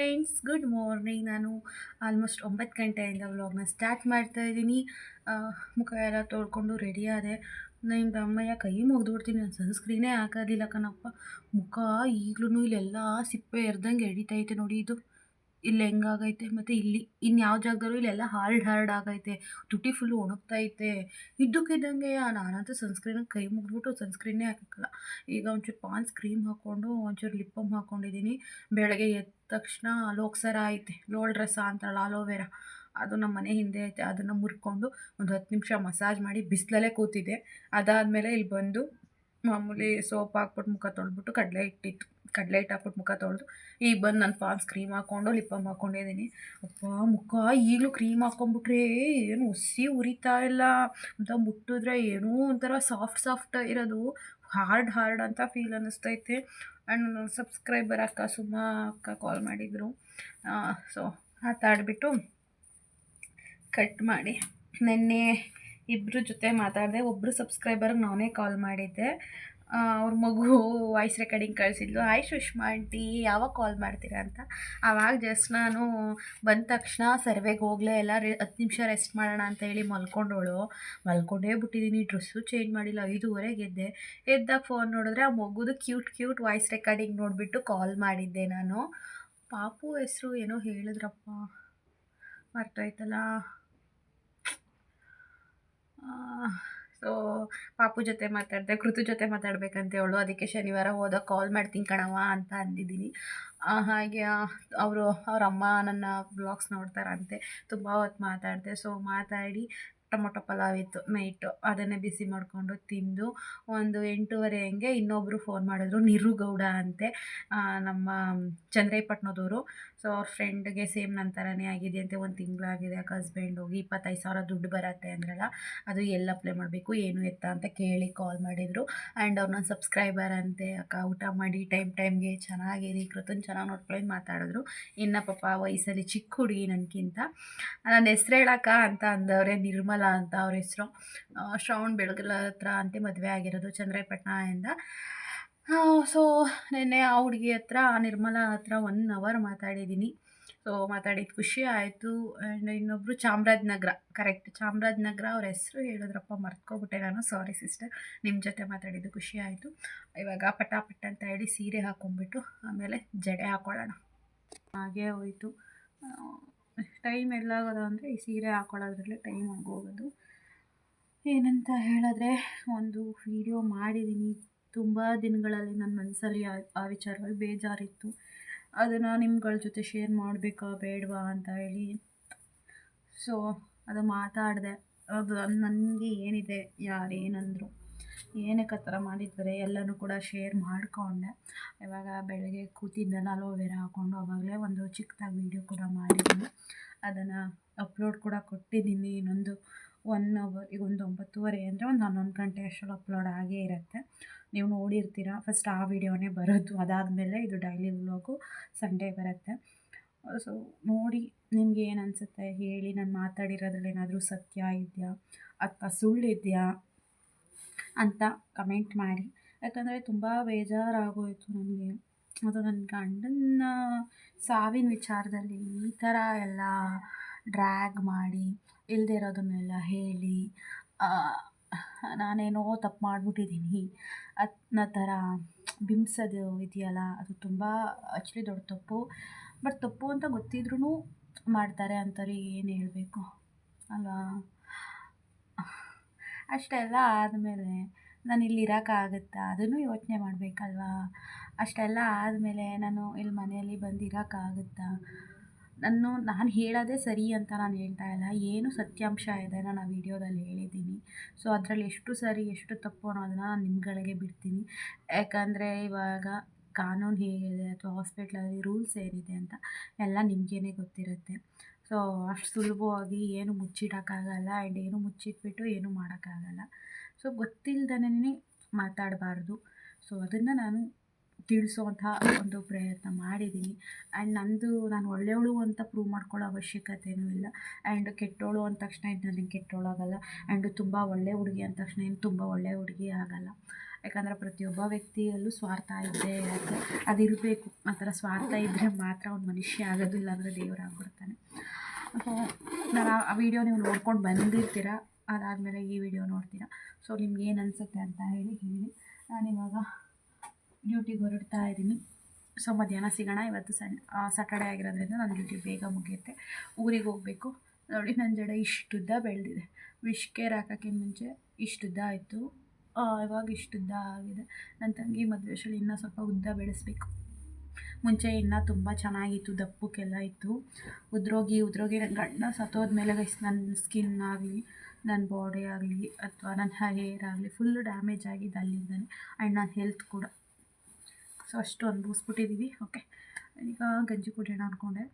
Friends good morning ನಾನು almost ಒಂಬತ್ತು ಗಂಟೆಯಿಂದ ವ್ಲಾಗ್ನ ಸ್ಟಾರ್ಟ್ ಮಾಡ್ತಾ ಇದ್ದೀನಿ. ಮುಖ ಎಲ್ಲ ತೊಳ್ಕೊಂಡು ರೆಡಿ ಆದೆ. ನಿಮ್ದು ಅಮ್ಮಯ್ಯ ಕೈ ಮುಗಿದ್ಬಿಡ್ತೀನಿ ನಾನು ಸನ್ಸ್ಕ್ರೀನೇ ಹಾಕೋದಿಲ್ಲ ಕಣಪ್ಪ. ಮುಖ ಈಗಲೂ ಇಲ್ಲೆಲ್ಲ ಸಿಪ್ಪೆ ಎರ್ದಂಗೆ ಎಡಿತೈತೆ ನೋಡಿ ಇದು. ಇಲ್ಲಿ ಹೆಂಗಾಗೈತೆ? ಮತ್ತು ಇಲ್ಲಿ ಇನ್ಯಾವ ಯಾವ ಜಾಗದಲ್ಲೂ ಇಲ್ಲೆಲ್ಲ ಹಾರ್ಡ್ ಹಾರ್ಡ್ ಆಗೈತೆ. ತುಟಿ ಫುಲ್ಲು ಒಣಗ್ತೈತೆ. ಇದ್ದಕ್ಕಿದ್ದಂಗೆ ನಾನಂತೂ ಸನ್ಸ್ಕ್ರೀನಿಗೆ ಕೈ ಮುಗಿದ್ಬಿಟ್ಟು ಸನ್ಸ್ಕ್ರೀನೇ ಹಾಕಲ್ಲ ಈಗ ಒಂಚೂರು ಪಾನ್ಸ್ ಕ್ರೀಮ್ ಹಾಕ್ಕೊಂಡು ಒಂಚೂರು ಲಿಪ್ ಬಾಮ್ ಹಾಕ್ಕೊಂಡಿದ್ದೀನಿ ಬೆಳಗ್ಗೆ ಎದ್ದ ತಕ್ಷಣ ಲೋಕ್ಸರ ಐತೆ. ಲೋಲ್ ರಸ ಅಂತಾರಲ್ಲ ಅಲೋವೆರಾ ಅದು ನಮ್ಮ ಮನೆ ಹಿಂದೆ ಐತೆ. ಅದನ್ನು ಮುರ್ಕೊಂಡು ಒಂದು ಹತ್ತು ನಿಮಿಷ ಮಸಾಜ್ ಮಾಡಿ ಬಿಸಿಲಲ್ಲೇ ಕೂತಿದ್ದೆ. ಅದಾದಮೇಲೆ ಇಲ್ಲಿ ಬಂದು ಮಾಮೂಲಿ ಸೋಪ್ ಹಾಕ್ಬಿಟ್ಟು ಮುಖ ತೊಳೆದ್ಬಿಟ್ಟು ಕಡಲೆ ಇಟ್ಟಿತ್ತು ಕಡಲೆ ಹಿಟ್ಟು ಹಾಕ್ಬಿಟ್ಟು ಮುಖ ತೊಳೆದು ಈಗ ಬಂದು ನಾನು ಫಾನ್ಸ್ ಕ್ರೀಮ್ ಹಾಕ್ಕೊಂಡು ಲಿಪ್ ಬಾಮ್ ಹಾಕ್ಕೊಂಡಿದ್ದೀನಿ ಅಪ್ಪ, ಮುಖ ಈಗಲೂ ಕ್ರೀಮ್ ಹಾಕ್ಕೊಂಬಿಟ್ರೆ ಏನು ಉಸಿ ಉರಿತಾ ಇಲ್ಲ. ಅಂತ ಮುಟ್ಟಿದ್ರೆ ಏನೋ ಒಂಥರ ಸಾಫ್ಟ್ ಸಾಫ್ಟ್ ಇರೋದು ಹಾರ್ಡ್ ಹಾರ್ಡ್ ಅಂತ ಫೀಲ್ ಅನ್ನಿಸ್ತೈತೆ. ಆ್ಯಂಡ್ ಸಬ್ಸ್ಕ್ರೈಬರ್ ಅಕ್ಕ ಸುಮಾ ಅಕ್ಕ ಕಾಲ್ ಮಾಡಿದರು. ಸೊ ಮಾತಾಡಿಬಿಟ್ಟು ಕಟ್ ಮಾಡಿ. ನೆನ್ನೆ ಇಬ್ಬರ ಜೊತೆ ಮಾತಾಡಿದೆ ಒಬ್ಬರು ಸಬ್ಸ್ಕ್ರೈಬರ್ಗೆ ನಾನೇ ಕಾಲ್ ಮಾಡಿದ್ದೆ. ಅವ್ರ ಮಗು ವಾಯ್ಸ್ ರೆಕಾರ್ಡಿಂಗ್ ಕಳಿಸಿದ್ಲು. ಹಾಯ್ ಸುಷ್ಮಾ ಆಂಟಿ, ಯಾವಾಗ ಕಾಲ್ ಮಾಡ್ತೀರಾ ಅಂತ? ಆವಾಗ ಜಸ್ಟ್ ನಾನು ಬಂದ ತಕ್ಷಣ ಸರ್ವೆಗೆ ಹೋಗ್ಲೇ ಎಲ್ಲ ರೆ, ಹತ್ತು ನಿಮಿಷ ರೆಸ್ಟ್ ಮಾಡೋಣ ಅಂತ ಹೇಳಿ ಮಲ್ಕೊಂಡೋಳು. ಮಲ್ಕೊಂಡೇ ಬಿಟ್ಟಿದ್ದೀನಿ ಡ್ರೆಸ್ಸು ಚೇಂಜ್ ಮಾಡಿಲ್ಲ. ಐದೂವರೆಗೆ ಎದ್ದೆ ಎದ್ದಾಗ ಫೋನ್ ನೋಡಿದ್ರೆ ಆ ಮಗುದು ಕ್ಯೂಟ್ ಕ್ಯೂಟ್ ವಾಯ್ಸ್ ರೆಕಾರ್ಡಿಂಗ್ ನೋಡಿಬಿಟ್ಟು ಕಾಲ್ ಮಾಡಿದ್ದೆ ನಾನು. ಪಾಪು ಹೆಸರು ಏನೋ ಹೇಳಿದ್ರಪ್ಪ. ಮರ್ತೋಯ್ತಲ್ಲ. ಪಾಪು ಜೊತೆ ಮಾತಾಡಿದೆ, ಕೃತು ಜೊತೆ ಮಾತಾಡ್ಬೇಕಂತ ಹೇಳು ಅದಕ್ಕೆ ಶನಿವಾರ ಹೋದಾಗ ಕಾಲ್ ಮಾಡ್ತೀನಿ ಕಣವ ಅಂತ ಅಂದಿದ್ದೀನಿ. ಹಾಗೆ ಅವರು, ಅವ್ರ ಅಮ್ಮ ನನ್ನ ಬ್ಲಾಗ್ಸ್ ನೋಡ್ತಾರಂತೆ. ತುಂಬ ಹೊತ್ತು ಮಾತಾಡಿದೆ. ಸೊ ಮಾತಾಡಿ ಟೊಮೊಟೊ ಪಲಾವ್ ಇತ್ತು ನೈಟು ಅದನ್ನೇ ಬಿಸಿ ಮಾಡಿಕೊಂಡು ತಿಂದು ಒಂದು ಎಂಟೂವರೆ ಹಂಗೆ ಇನ್ನೊಬ್ಬರು ಫೋನ್ ಮಾಡಿದ್ರು. ನಿರುಗೌಡ ಅಂತೆ ನಮ್ಮ ಚಂದ್ರಾಯಪಟ್ಟಣದವರು ಸೊ ಅವ್ರ ಫ್ರೆಂಡ್ಗೆ ಸೇಮ್ ನನ್ನ ಥರನೇ ಆಗಿದೆ ಅಂತ ಒಂದು ತಿಂಗಳಾಗಿದೆ ಯಾಕೆ ಹಸ್ಬೆಂಡ್ ಹೋಗಿ, ಇಪ್ಪತ್ತೈದು ಸಾವಿರ ದುಡ್ಡು ಬರುತ್ತೆ ಅಂದ್ರಲ್ಲ, ಅದು ಎಲ್ಲ ಅಪ್ಲೈ ಮಾಡಬೇಕು, ಏನು ಎತ್ತ ಅಂತ ಕೇಳಿ ಕಾಲ್ ಮಾಡಿದರು. ಆ್ಯಂಡ್ ಅವ್ರು ನನ್ನ ಸಬ್ಸ್ಕ್ರೈಬರ್ ಅಂತೆ ಅಕ್ಕ, ಊಟ ಮಾಡಿ ಟೈಮ್ ಟೈಮ್ಗೆ ಚೆನ್ನಾಗಿರಿ ಕೃತನ್ ಚೆನ್ನಾಗಿ ನೋಡ್ಕೊಳ್ಳಿ ಮಾತಾಡಿದ್ರು. ಇನ್ನ ಪಾಪ ವಯಸ್ಸಲ್ಲಿ ಚಿಕ್ಕ ಹುಡುಗಿ ನನಗಿಂತ ನನ್ನ ಹೆಸ್ರು ಹೇಳಕ್ಕ ಅಂತ ಅಂದವ್ರೆ ನಿರ್ಮಲಾ ಅಂತ ಅವ್ರ ಹೆಸರು. ಶ್ರವಣ್ ಬೆಳಗಲ ಹತ್ರ ಅಂತೆ ಮದುವೆ ಆಗಿರೋದು ಚಂದ್ರಾಯಪಟ್ಟಣದಿಂದ ಸೊ ನಿನ್ನೆ ಆ ಹುಡುಗಿ ಹತ್ರ ನಿರ್ಮಲಾ ಹತ್ರ ಒನ್ ಅವರ್ ಮಾತಾಡಿದ್ದೀನಿ ಸೊ ಮಾತಾಡಿದ್ದು ಖುಷಿ ಆಯಿತು. ಆ್ಯಂಡ್ ಇನ್ನೊಬ್ಬರು ಚಾಮರಾಜನಗರ ಕರೆಕ್ಟ್ ಚಾಮರಾಜನಗರ ಅವ್ರ ಹೆಸರು ಹೇಳಿದ್ರಪ್ಪ ಮರ್ತ್ಕೊಬಿಟ್ಟೆ ನಾನು. ಸಾರಿ ಸಿಸ್ಟರ್ ನಿಮ್ಮ ಜೊತೆ ಮಾತಾಡಿದ್ದು ಖುಷಿ ಆಯಿತು. ಇವಾಗ ಪಟಾಪಟ್ ಅಂತ ಹೇಳಿ ಸೀರೆ ಹಾಕೊಂಡ್ಬಿಟ್ಟು ಆಮೇಲೆ ಜಡೆ ಹಾಕ್ಕೊಳ್ಳೋಣ ಹಾಗೆ ಹೋಯಿತು. ಟೈಮ್ ಎಲ್ಲಾಗೋದು ಅಂದರೆ ಈ ಸೀರೆ ಹಾಕೊಳ್ಳೋದ್ರಲ್ಲೇ ಟೈಮ್ ಆಗೋಗೋದು. ಏನಂತ ಹೇಳಿದ್ರೆ, ಒಂದು ವಿಡಿಯೋ ಮಾಡಿದ್ದೀನಿ ತುಂಬ ದಿನಗಳಲ್ಲಿ ನನ್ನ ಮನಸ್ಸಲ್ಲಿ ಆ ವಿಚಾರವಾಗಿ ಬೇಜಾರಿತ್ತು. ಅದನ್ನು ನಿಮ್ಗಳ ಜೊತೆ ಶೇರ್ ಮಾಡಬೇಕಾ ಬೇಡವಾ ಅಂತ ಹೇಳಿ. ಸೊ ಅದು ಮಾತಾಡಿದೆ. ಅದು ನನಗೆ ಏನಿದೆ, ಯಾರು ಏನಂದರು. ಏನಕ್ಕೆ ಆ ಥರ ಮಾಡಿದ್ದಾರೆ ಎಲ್ಲನೂ ಕೂಡ ಶೇರ್ ಮಾಡಿಕೊಂಡೆ. ಇವಾಗ ಬೆಳಗ್ಗೆ ಕೂತಿದ್ದೆಲ್ಲ ಅಲೋವೆರಾ ಹಾಕ್ಕೊಂಡು ಆವಾಗಲೇ ಒಂದು ಚಿಕ್ಕದಾಗಿ ವೀಡಿಯೋ ಕೂಡ ಮಾಡಿದ್ದೀನಿ. ಅದನ್ನು ಅಪ್ಲೋಡ್ ಕೂಡ ಕೊಟ್ಟಿದ್ದೀನಿ. ಇನ್ನೊಂದು ಒನ್ ಅವರ್ ಈಗ ಒಂದು ಒಂಬತ್ತುವರೆ ಅಂದರೆ ಒಂದು ಹನ್ನೊಂದು ಗಂಟೆ ಅಷ್ಟರಲ್ಲಿ ಅಪ್ಲೋಡ್ ಆಗೇ ಇರುತ್ತೆ. ನೀವು ನೋಡಿರ್ತೀರ ಫಸ್ಟ್ ಆ ವಿಡಿಯೋನೇ ಬರೋದು. ಅದಾದಮೇಲೆ ಇದು ಡೈಲಿ ವ್ಲಾಗು ಸಂಡೇ ಬರುತ್ತೆ. ಸೊ ನೋಡಿ ನಿಮಗೆ ಏನು ಅನಿಸುತ್ತೆ? ಹೇಳಿ, ನಾನು ಮಾತಾಡಿರೋದ್ರಲ್ಲಿ ಏನಾದರೂ ಸತ್ಯ ಇದೆಯಾ? ಅಥವಾ ಸುಳ್ಳಿದೆಯಾ? ಅಂತ ಕಮೆಂಟ್ ಮಾಡಿ. ಯಾಕಂದರೆ ತುಂಬ ಬೇಜಾರಾಗೋಯಿತು ನನಗೆ. ಅದು ನನ್ನ ಗಂಡನ ಸಾವಿನ ವಿಚಾರದಲ್ಲಿ ಈ ಥರ ಎಲ್ಲ ಡ್ರ್ಯಾಗ್ ಮಾಡಿ ಇಲ್ಲದೆ ಇರೋದನ್ನೆಲ್ಲ ಹೇಳಿ ನಾನೇನೋ ತಪ್ಪು ಮಾಡಿಬಿಟ್ಟಿದ್ದೀನಿ. ಅನ್ನೋ ಥರ ಬಿಂಬಿಸೋದು ಇದೆಯಲ್ಲ, ಅದು ತುಂಬ ಆ್ಯಕ್ಚುಲಿ ದೊಡ್ಡ ತಪ್ಪು. ಬಟ್ ತಪ್ಪು ಅಂತ ಗೊತ್ತಿದ್ರೂ ಮಾಡ್ತಾರೆ ಅಂಥವ್ರಿಗೆ ಏನು ಹೇಳಬೇಕು? ಅಲ್ವಾ? ಅಷ್ಟೆಲ್ಲ ಆದಮೇಲೆ ನಾನು ಇಲ್ಲಿ ಇರೋಕ್ಕಾಗುತ್ತಾ ಅದನ್ನು ಯೋಚನೆ ಮಾಡಬೇಕಲ್ವಾ? ಅಷ್ಟೆಲ್ಲ ಆದಮೇಲೆ ನಾನು ಇಲ್ಲಿ ಮನೆಯಲ್ಲಿ ಬಂದು ಇರೋಕ್ಕಾಗುತ್ತಾ ನಾನು ನಾನು ಹೇಳೋದೇ ಸರಿ ಅಂತ ನಾನು ಹೇಳ್ತಾ ಇಲ್ಲ. ಏನು ಸತ್ಯಾಂಶ ಇದೆ ನಾನು ಆ ವಿಡಿಯೋದಲ್ಲಿ ಹೇಳಿದ್ದೀನಿ. ಸೊ ಅದರಲ್ಲಿ ಎಷ್ಟು ಸರಿ, ಎಷ್ಟು ತಪ್ಪು ಅನ್ನೋದನ್ನ ನಾನು ನಿಮ್ಗಳಿಗೆ ಬಿಡ್ತೀನಿ. ಯಾಕಂದರೆ ಇವಾಗ ಕಾನೂನು ಹೇಗಿದೆ ಅಥವಾ ಹಾಸ್ಪಿಟ್ಲಲ್ಲಿ ರೂಲ್ಸ್ ಏನಿದೆ ಅಂತ ಎಲ್ಲ ನಿಮಗೇನೆ ಗೊತ್ತಿರುತ್ತೆ. ಸೊ ಅಷ್ಟು ಸುಲಭವಾಗಿ ಏನು ಮುಚ್ಚಿಡೋಕ್ಕಾಗಲ್ಲ ಆ್ಯಂಡ್ ಏನು ಮುಚ್ಚಿಟ್ಬಿಟ್ಟು ಏನು ಮಾಡೋಕ್ಕಾಗಲ್ಲ. ಸೊ ಗೊತ್ತಿಲ್ದನೇ ಮಾತಾಡಬಾರ್ದು. ಸೊ ಅದನ್ನು ನಾನು ತಿಳಿಸೋವಂಥ ಒಂದು ಪ್ರಯತ್ನ ಮಾಡಿದ್ದೀನಿ. ಆ್ಯಂಡ್ ನಂದು, ನಾನು ಒಳ್ಳೆಯವಳು ಅಂತ ಪ್ರೂವ್ ಮಾಡ್ಕೊಳ್ಳೋ ಅವಶ್ಯಕತೆಯೂ ಇಲ್ಲ. ಆ್ಯಂಡ್ ಕೆಟ್ಟೋಳು ಅಂದ ತಕ್ಷಣ ಇದು ನನಗೆ ಕೆಟ್ಟವಳಾಗಲ್ಲ ಆ್ಯಂಡ್ ತುಂಬ ಒಳ್ಳೆ ಹುಡುಗಿ ಅಂದ ತಕ್ಷಣ ಏನು ತುಂಬ ಒಳ್ಳೆ ಹುಡುಗಿ ಆಗಲ್ಲ. ಯಾಕಂದರೆ ಪ್ರತಿಯೊಬ್ಬ ವ್ಯಕ್ತಿಯಲ್ಲೂ ಸ್ವಾರ್ಥ ಇದ್ದೇ ಇರುತ್ತೆ. ಅದಿರಬೇಕು. ಆ ಥರ ಸ್ವಾರ್ಥ ಇದ್ದರೆ ಮಾತ್ರ ಅವ್ನು ಮನುಷ್ಯ ಆಗೋದಿಲ್ಲ ಅಂದರೆ ದೇವರಾಗ್ಬಿಡ್ತಾನೆ ನಾನು ಆ ವಿಡಿಯೋ ನೀವು ನೋಡ್ಕೊಂಡು ಬಂದಿರ್ತೀರ? ಅದಾದಮೇಲೆ ಈ ವಿಡಿಯೋ ನೋಡ್ತೀರಾ? ಸೊ ನಿಮ್ಗೆ ಏನು ಅನಿಸುತ್ತೆ ಅಂತ ಹೇಳಿ ಹೇಳಿ. ನಾನಿವಾಗ ಡ್ಯೂಟಿಗೆ ಹೊರಡ್ತಾ ಇದ್ದೀನಿ. ಸೊ ಮಧ್ಯಾಹ್ನ ಸಿಗೋಣ. ಇವತ್ತು ಸನ್ ಸಾಟರ್ಡೆ ಆಗಿರೋದ್ರಿಂದ ನನ್ನ ಡ್ಯೂಟಿ ಬೇಗ ಮುಗಿಯುತ್ತೆ. ಊರಿಗೆ ಹೋಗಬೇಕು. ನೋಡಿ ನನ್ನ ಜಡ ಇಷ್ಟುದ್ದ ಬೆಳೆದಿದೆ. ವಿಶ್ ಕೇರ್ ಹಾಕೋಕ್ಕಿಂತ ಮುಂಚೆ ಇಷ್ಟುದ್ದ ಆಯಿತು. ಇವಾಗ ಇಷ್ಟುದ್ದ ಆಗಿದೆ. ನನ್ನ ತಂಗಿ ಮದುವೆ ಶಳಿ ಇನ್ನೂ ಸ್ವಲ್ಪ ಉದ್ದ ಬೆಳೆಸ್ಬೇಕು. ಮುಂಚೆ ಇನ್ನೂ ತುಂಬ ಚೆನ್ನಾಗಿತ್ತು. ದಪ್ಪಕ್ಕೆಲ್ಲ ಇತ್ತು. ಉದ್ರೋಗಿ ಉದ್ರೋಗಿ ನನ್ನ ಗಂಡ ಸತ್ತೋದ್ಮೇಲೆ ಗೈಸ್ ನನ್ನ ಸ್ಕಿನ್ ಆಗಲಿ ನನ್ನ ಬಾಡಿ ಆಗಲಿ, ಅಥವಾ ನನ್ನ ಹೇರ್ ಆಗಲಿ ಫುಲ್ ಡ್ಯಾಮೇಜ್ ಆಗಿದೆ ಅಲ್ಲಿಂದಲೇ ಆ್ಯಂಡ್ ನನ್ನ ಹೆಲ್ತ್ ಕೂಡ. ಸೊ ಅಷ್ಟು ಅನುಭವಿಸ್ಬಿಟ್ಟಿದ್ದೀವಿ ಓಕೆ ಈಗ ಗಂಜಿ ಕುಡಿಯೋಣ ಅಂದ್ಕೊಂಡೆ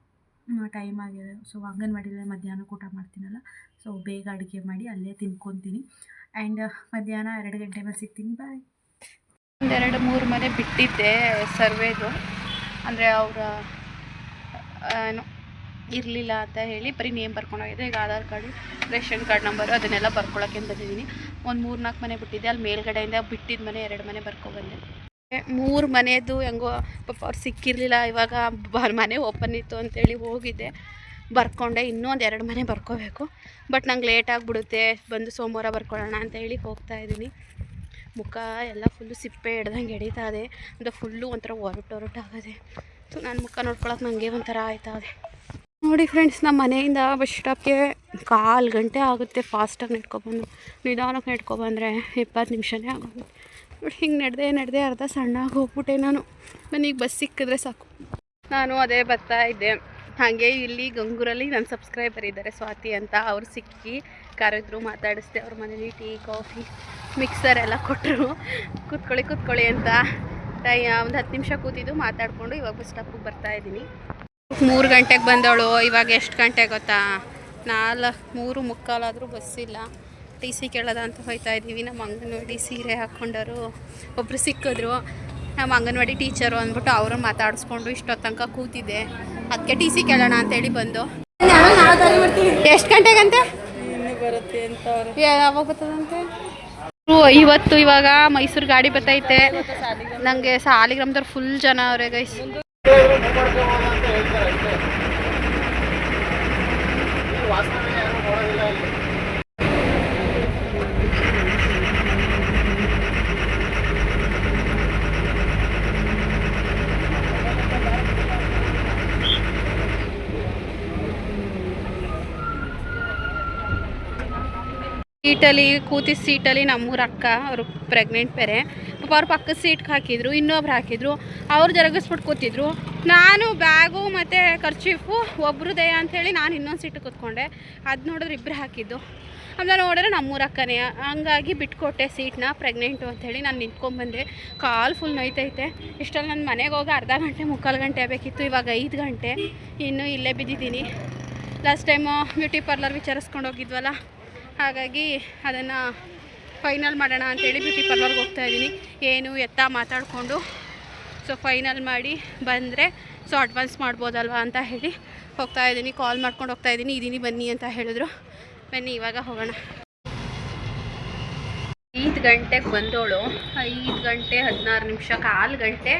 ಟೈಮ್ ಆಗಿದೆ. ಸೊ ಅಂಗನವಾಡಿಲೇ ಮಧ್ಯಾಹ್ನಕ್ಕೆ ಊಟ ಮಾಡ್ತೀನಲ್ಲ. ಸೊ ಬೇಗ ಅಡುಗೆ ಮಾಡಿ ಅಲ್ಲೇ ತಿನ್ಕೊತೀನಿ. ಆ್ಯಂಡ್ ಮಧ್ಯಾಹ್ನ ಎರಡು ಗಂಟೆ ಮೇಲೆ ಸಿಗ್ತೀನಿ. ಬಾಯ್ ಒಂದೆರಡು ಮೂರು ಮನೆ ಬಿಟ್ಟಿದ್ದೆ ಸರ್ವೇದು. ಅಂದರೆ ಅವರ ಏನು ಇರಲಿಲ್ಲ ಅಂತ ಹೇಳಿ ಬರೀ ನೇಮ್ ಬರ್ಕೊಂಡೋಗಿದ್ದೆ ಈಗ Aadhaar card, ration card number ಅದನ್ನೆಲ್ಲ ಬರ್ಕೊಳಕ್ಕೆ ಬಂದಿದ್ದೀನಿ ಒಂದು ಮೂರು ನಾಲ್ಕು ಮನೆ ಬಿಟ್ಟಿದ್ದೆ ಅಲ್ಲಿ ಮೇಲ್ಗಡೆಯಿಂದ ಬಿಟ್ಟಿದ್ದ ಮನೆ ಎರಡು ಮನೆ ಬರ್ಕೊಬಂದೆ. ಮೂರು ಮನೆಯದು ಹೆಂಗೋ, ಪಾಪ ಅವ್ರು ಸಿಕ್ಕಿರಲಿಲ್ಲ, ಇವಾಗ ಮನೆ ಓಪನ್ ಇತ್ತು ಅಂತೇಳಿ ಹೋಗಿದ್ದೆ ಬರ್ಕೊಂಡೆ ಇನ್ನೂ ಒಂದು ಎರಡು ಮನೆ ಬರ್ಕೋಬೇಕು. ಬಟ್ ನಂಗೆ ಲೇಟ್ ಆಗಿಬಿಡುತ್ತೆ, ಬಂದು ಸೋಮವಾರ ಬರ್ಕೊಳ್ಳೋಣ ಅಂತ ಹೇಳಿ ಹೋಗ್ತಾ ಇದ್ದೀನಿ. ಮುಖ ಎಲ್ಲ ಫುಲ್ಲು ಸಿಪ್ಪೆ ಹಿಡ್ದಂಗೆ ಎಡೀತಾ ಇದೆ. ಅಂದರೆ ಫುಲ್ಲು ಒಂಥರ ಒರಟು ಹೊರಟಾಗದೆ ಸೊ ನನ್ನ ಮುಖ ನೋಡ್ಕೊಳಕ್ಕೆ ನನಗೆ ಒಂಥರ ಆಯ್ತಾ ಇದೆ. ನೋಡಿ ಫ್ರೆಂಡ್ಸ್ ನಮ್ಮ ಮನೆಯಿಂದ ಬಸ್ ಸ್ಟಾಪ್ಗೆ ಕಾಲು ಗಂಟೆ ಆಗುತ್ತೆ. ಫಾಸ್ಟಾಗಿ ನೆಡ್ಕೊಬಂದು ನಿಧಾನಕ್ಕೆ ನೆಡ್ಕೊಬಂದರೆ ಇಪ್ಪತ್ತು ನಿಮಿಷನೇ ಆಗೋಗುತ್ತೆ. ಹಿಂಗೆ ನಡೆದೆ ನಡೆದೆ ಅರ್ಧ ಸಣ್ಣಾಗಿ ಹೋಗ್ಬಿಟ್ಟೆ ನಾನು. ನನಗೆ ಬಸ್ ಸಿಕ್ಕಿದ್ರೆ ಸಾಕು. ನಾನು ಅದೇ ಬರ್ತಾ ಇದ್ದೆ. ಹಾಗೆ ಇಲ್ಲಿ ಗಂಗೂರಲ್ಲಿ ನನ್ನ ಸಬ್ಸ್ಕ್ರೈಬರ್ ಇದ್ದಾರೆ ಸ್ವಾತಿ ಅಂತ. ಅವ್ರು ಸಿಕ್ಕಿ ಕರೆದ್ರು ಮಾತಾಡಿಸ್ದೆ. ಅವ್ರ ಮನೇಲಿ ಟೀ, ಕಾಫಿ ಮಿಕ್ಸರ್ ಎಲ್ಲ ಕೊಟ್ಟರು ಕೂತ್ಕೊಳ್ಳಿ ಕೂತ್ಕೊಳ್ಳಿ ಅಂತ ಟೈ, ಒಂದು ಹತ್ತು ನಿಮಿಷ ಕೂತಿದ್ದು ಮಾತಾಡಿಕೊಂಡು ಇವಾಗ ಬಸ್ ಸ್ಟಾಪಿಗೆ ಬರ್ತಾ ಇದ್ದೀನಿ. ಮೂರು ಗಂಟೆಗೆ ಬಂದವಳು. ಇವಾಗ ಎಷ್ಟು ಗಂಟೆ ಗೊತ್ತಾ? ನಾಲ್ಕು, ಮೂರು ಮುಕ್ಕಾಲಾದರೂ ಬಸ್ಸಿಲ್ಲ ಟಿ ಸಿ ಕೇಳೋದ ಅಂತ ಹೋಯ್ತಾ ಇದ್ದೀವಿ. ನಮ್ಮ ಅಂಗನವಾಡಿ ಸೀರೆ ಹಾಕ್ಕೊಂಡವರು ಒಬ್ಬರು ಸಿಕ್ಕಿದ್ರು. ನಮ್ಮ ಅಂಗನವಾಡಿ ಟೀಚರು ಅಂದ್ಬಿಟ್ಟು ಅವರು ಮಾತಾಡಿಸ್ಕೊಂಡು ಇಷ್ಟೊತ್ತು ತನಕ ಕೂತಿದ್ದೆ. ಅದಕ್ಕೆ ಟಿ ಸಿ ಕೇಳೋಣ ಅಂತೇಳಿ ಬಂದು. ಎಷ್ಟು ಗಂಟೆಗಂತೆ? ಬರುತ್ತೆ ಇವತ್ತು ಇವಾಗ ಮೈಸೂರು ಗಾಡಿ ಬರ್ತೈತೆ. ನನಗೆ ಸಾಲಿಗ್ರಾಮದವ್ರು ಫುಲ್ ಜನ ಅವರೇ ಗೈಸ್ ಸೀಟಲ್ಲಿ ಕೂತಿದ್ದ ಸೀಟಲ್ಲಿ ನಮ್ಮೂರ ಅಕ್ಕ ಅವರು ಪ್ರೆಗ್ನೆಂಟ್ ಬೇರೆ. ಪಾಪ ಅವ್ರು ಪಕ್ಕದ ಸೀಟ್ಗೆ ಹಾಕಿದ್ರು, ಇನ್ನೊಬ್ರು ಹಾಕಿದ್ರು. ಅವ್ರು ಜರಗಿಸ್ಬಿಟ್ಟು ಕೂತಿದ್ರು. ನಾನು ಬ್ಯಾಗು ಮತ್ತು ಖರ್ಚೀಫು ಒಬ್ರದೇ ಅಂಥೇಳಿ ನಾನು ಇನ್ನೊಂದು ಸೀಟ್ ಕೂತ್ಕೊಂಡೆ. ಅದು ನೋಡಿದ್ರೆ ಇಬ್ಬರು ಹಾಕಿದ್ದು. ಆಮೇಲೆ ನೋಡಿದ್ರೆ ನಮ್ಮೂರ ಅಕ್ಕನೇ. ಹಂಗಾಗಿ ಬಿಟ್ಕೊಟ್ಟೆ ಸೀಟ್ನ ಪ್ರೆಗ್ನೆಂಟು ಅಂಥೇಳಿ ನಾನು ನಿಂತ್ಕೊಂಡ್ಬಂದೆ ಕಾಲು ಫುಲ್ ನೋಯ್ತೈತೆ. ಇಷ್ಟಲ್ಲಿ ನನ್ನ ಮನೆಗೆ ಹೋಗಿ ಅರ್ಧ ಗಂಟೆ, ಮುಕ್ಕಾಲು ಗಂಟೆ ಆಗಬೇಕಿತ್ತು. ಇವಾಗ ಐದು ಗಂಟೆ. ಇನ್ನೂ ಇಲ್ಲೇ ಬಿದ್ದಿದ್ದೀನಿ. ಲಾಸ್ಟ್ ಟೈಮು ಬ್ಯೂಟಿ ಪಾರ್ಲರ್ ವಿಚಾರಿಸ್ಕೊಂಡು ಹೋಗಿದ್ವಲ್ಲ? ಹಾಗಾಗಿ ಅದನ್ನು ಫೈನಲ್ ಮಾಡೋಣ ಅಂತೇಳಿ ಬ್ಯೂಟಿ ಪಾರ್ಲರ್ಗೆ ಹೋಗ್ತಾ ಇದ್ದೀನಿ. ಏನು ಎತ್ತ ಮಾತಾಡಿಕೊಂಡು ಸೊ ಫೈನಲ್ ಮಾಡಿ ಬಂದರೆ ಸೊ ಅಡ್ವಾನ್ಸ್ ಮಾಡ್ಬೋದಲ್ವಾ ಅಂತ ಹೇಳಿ ಹೋಗ್ತಾ ಇದ್ದೀನಿ. ಕಾಲ್ ಮಾಡ್ಕೊಂಡು ಹೋಗ್ತಾ ಇದ್ದೀನಿ. ಇದೀನಿ ಬನ್ನಿ ಅಂತ ಹೇಳಿದ್ರು. ಬನ್ನಿ, ಇವಾಗ ಹೋಗೋಣ. ಐದು ಗಂಟೆಗೆ ಬಂದೋಳು. ಐದು ಗಂಟೆ ಹದಿನಾರು ನಿಮಿಷ, ಕಾಲು ಗಂಟೆ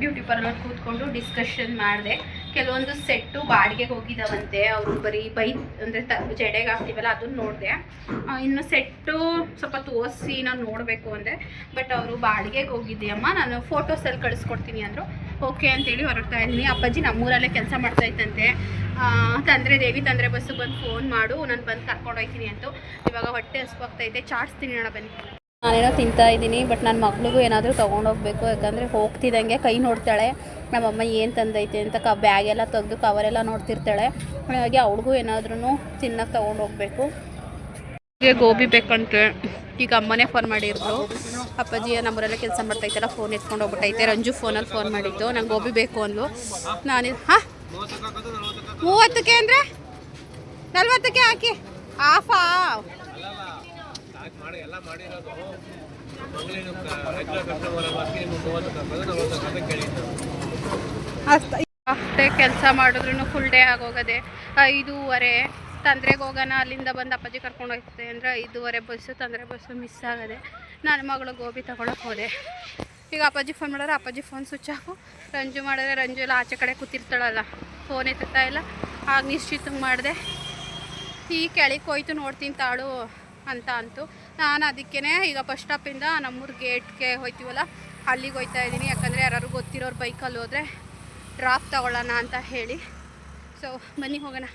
ಬ್ಯೂಟಿ ಪಾರ್ಲರ್ ಕೂತ್ಕೊಂಡು ಡಿಸ್ಕಷನ್ ಮಾಡಿದೆ. ಕೆಲವೊಂದು ಸೆಟ್ಟು ಬಾಡಿಗೆಗೆ ಹೋಗಿದ್ದಾವಂತೆ ಅವರು ಬರೀ ಬೈ ಅಂದರೆ ತ ಜಡೆಗೆ ಹಾಕ್ತೀವಲ್ಲ, ಅದನ್ನು ನೋಡಿದೆ. ಇನ್ನು ಸೆಟ್ಟು ಸ್ವಲ್ಪ ತೋರಿಸಿ ನಾನು ನೋಡಬೇಕು ಅಂದರೆ. ಬಟ್ ಅವರು ಬಾಡಿಗೆಗೆ ಹೋಗಿದ್ದೀಯಮ್ಮ ನಾನು ಫೋಟೋಸಲ್ಲಿ ಕಳಿಸ್ಕೊಡ್ತೀನಿ ಅಂದರು. ಓಕೆ ಅಂತೇಳಿ ಹೊರಡ್ತಾ ಇದ್ದೀನಿ ಅಪ್ಪಾಜಿ ನಮ್ಮೂರಲ್ಲೇ ಕೆಲಸ ಮಾಡ್ತಾ ಇತ್ತಂತೆ ತಂದರೆ, ದೇವಿ ತಂದರೆ ಬಸ್ಸು ಬಂದು ಫೋನ್ ಮಾಡು, ನಾನು ಬಂದು ಕರ್ಕೊಂಡೋಗ್ತೀನಿ ಅಂತ. ಇವಾಗ ಹೊಟ್ಟೆ ಹಸ್ವಾಗ್ತೈತೆ ಚಾಟ್ಸ್ ತಿನ್ನೋಣ ಬನ್ನಿ. ನಾನೇನೋ ತಿಂತಾ ಇದ್ದೀನಿ, ಬಟ್ ನನ್ನ ಮಗಳಿಗೂ ಏನಾದರೂ ತೊಗೊಂಡೋಗ್ಬೇಕು ಯಾಕಂದರೆ ಹೋಗ್ತಿದ್ದಂಗೆ ಕೈ ನೋಡ್ತಾಳೆ. ನಮ್ಮಮ್ಮ ಏನು ತಂದೈತೆ ಅಂತ ಕ ಬ್ಯಾಗೆಲ್ಲ ತೆಗೆದು ಕವರೆಲ್ಲ ನೋಡ್ತಿರ್ತಾಳೆ. ಹಾಗಾಗಿ ಅವಳಿಗೂ ಏನಾದ್ರೂ ತಿನ್ನಕ್ಕೆ ತೊಗೊಂಡೋಗ್ಬೇಕು ಹೀಗೆ ಗೋಬಿ ಬೇಕಂತೆ. ಈಗ ಅಮ್ಮನೇ ಫೋನ್ ಮಾಡಿದ್ರು. ಅಪ್ಪಾಜಿ ನಮ್ಮೂರೆಲ್ಲ ಕೆಲಸ ಮಾಡ್ತೈತಲ್ಲ ಫೋನ್ ಎತ್ಕೊಂಡು ಹೋಗ್ಬಿಟ್ಟೈತೆ. ರಂಜು ಫೋನಲ್ಲಿ ಫೋನ್ ಮಾಡಿದ್ದು. ನಂಗೆ ಗೋಬಿ ಬೇಕು ಅಂದ್ಲು. ನಾನು ಹಾಂ? ಮೂವತ್ತಕ್ಕೆ ಅಂದರೆ? ನಲ್ವತ್ತಕ್ಕೆ ಹಾಕಿ. ಆಫಾ ಅಷ್ಟೇ ಕೆಲಸ ಮಾಡಿದ್ರು ಫುಲ್ ಡೇ ಆಗೋಗದೆ ಐದೂವರೆ ತಂದ್ರೆಗೆ ಹೋಗೋಣ, ಅಲ್ಲಿಂದ ಬಂದು ಅಪ್ಪಾಜಿ ಕರ್ಕೊಂಡು ಹೋಗ್ತದೆ ಅಂದರೆ ಐದೂವರೆ ಬಸ್ಸು, ತಂದರೆ ಬಸ್ಸು ಮಿಸ್ ಆಗದೆ ನನ್ನ ಮಗಳು ಗೋಬಿ ತಗೊಳಕ್ಕೆ ಹೋದೆ. ಈಗ ಅಪ್ಪಾಜಿ ಫೋನ್ ಮಾಡಿದ್ರೆ ಅಪ್ಪಾಜಿ ಫೋನ್ ಸ್ವಿಚ್ ಆಫು ರಂಜು ಮಾಡಿದ್ರೆ ರಂಜು ಎಲ್ಲ ಆಚೆ ಕಡೆ ಕೂತಿರ್ತಾಳಲ್ಲ ಫೋನ್ ಎತ್ತುತ್ತಾ ಇಲ್ಲ. ಆಗ ನಿಶ್ಚಿತಂಗೆ ಮಾಡಿದೆ, ಈ ಕೆಳಗೆ ಹೋಯ್ತು ನೋಡ್ತೀನಿ ತಾಳು ಅಂತ ಅಂತು. ನಾನು ಅದಕ್ಕೇ ಈಗ ಬಸ್ ಸ್ಟಾಪಿಂದ ನಮ್ಮೂರು ಗೇಟ್ಗೆ ಹೋಯ್ತೀವಲ್ಲ, ಅಲ್ಲಿಗೆ ಹೋಯ್ತಾ ಇದ್ದೀನಿ. ಯಾಕಂದರೆ ಯಾರು ಗೊತ್ತಿರೋರು ಬೈಕಲ್ಲಿ ಹೋದರೆ ಡ್ರಾಪ್ ತಗೊಳ್ಳೋಣ ಅಂತ ಹೇಳಿ. ಸೊ ಬನ್ನಿ ಹೋಗೋಣ.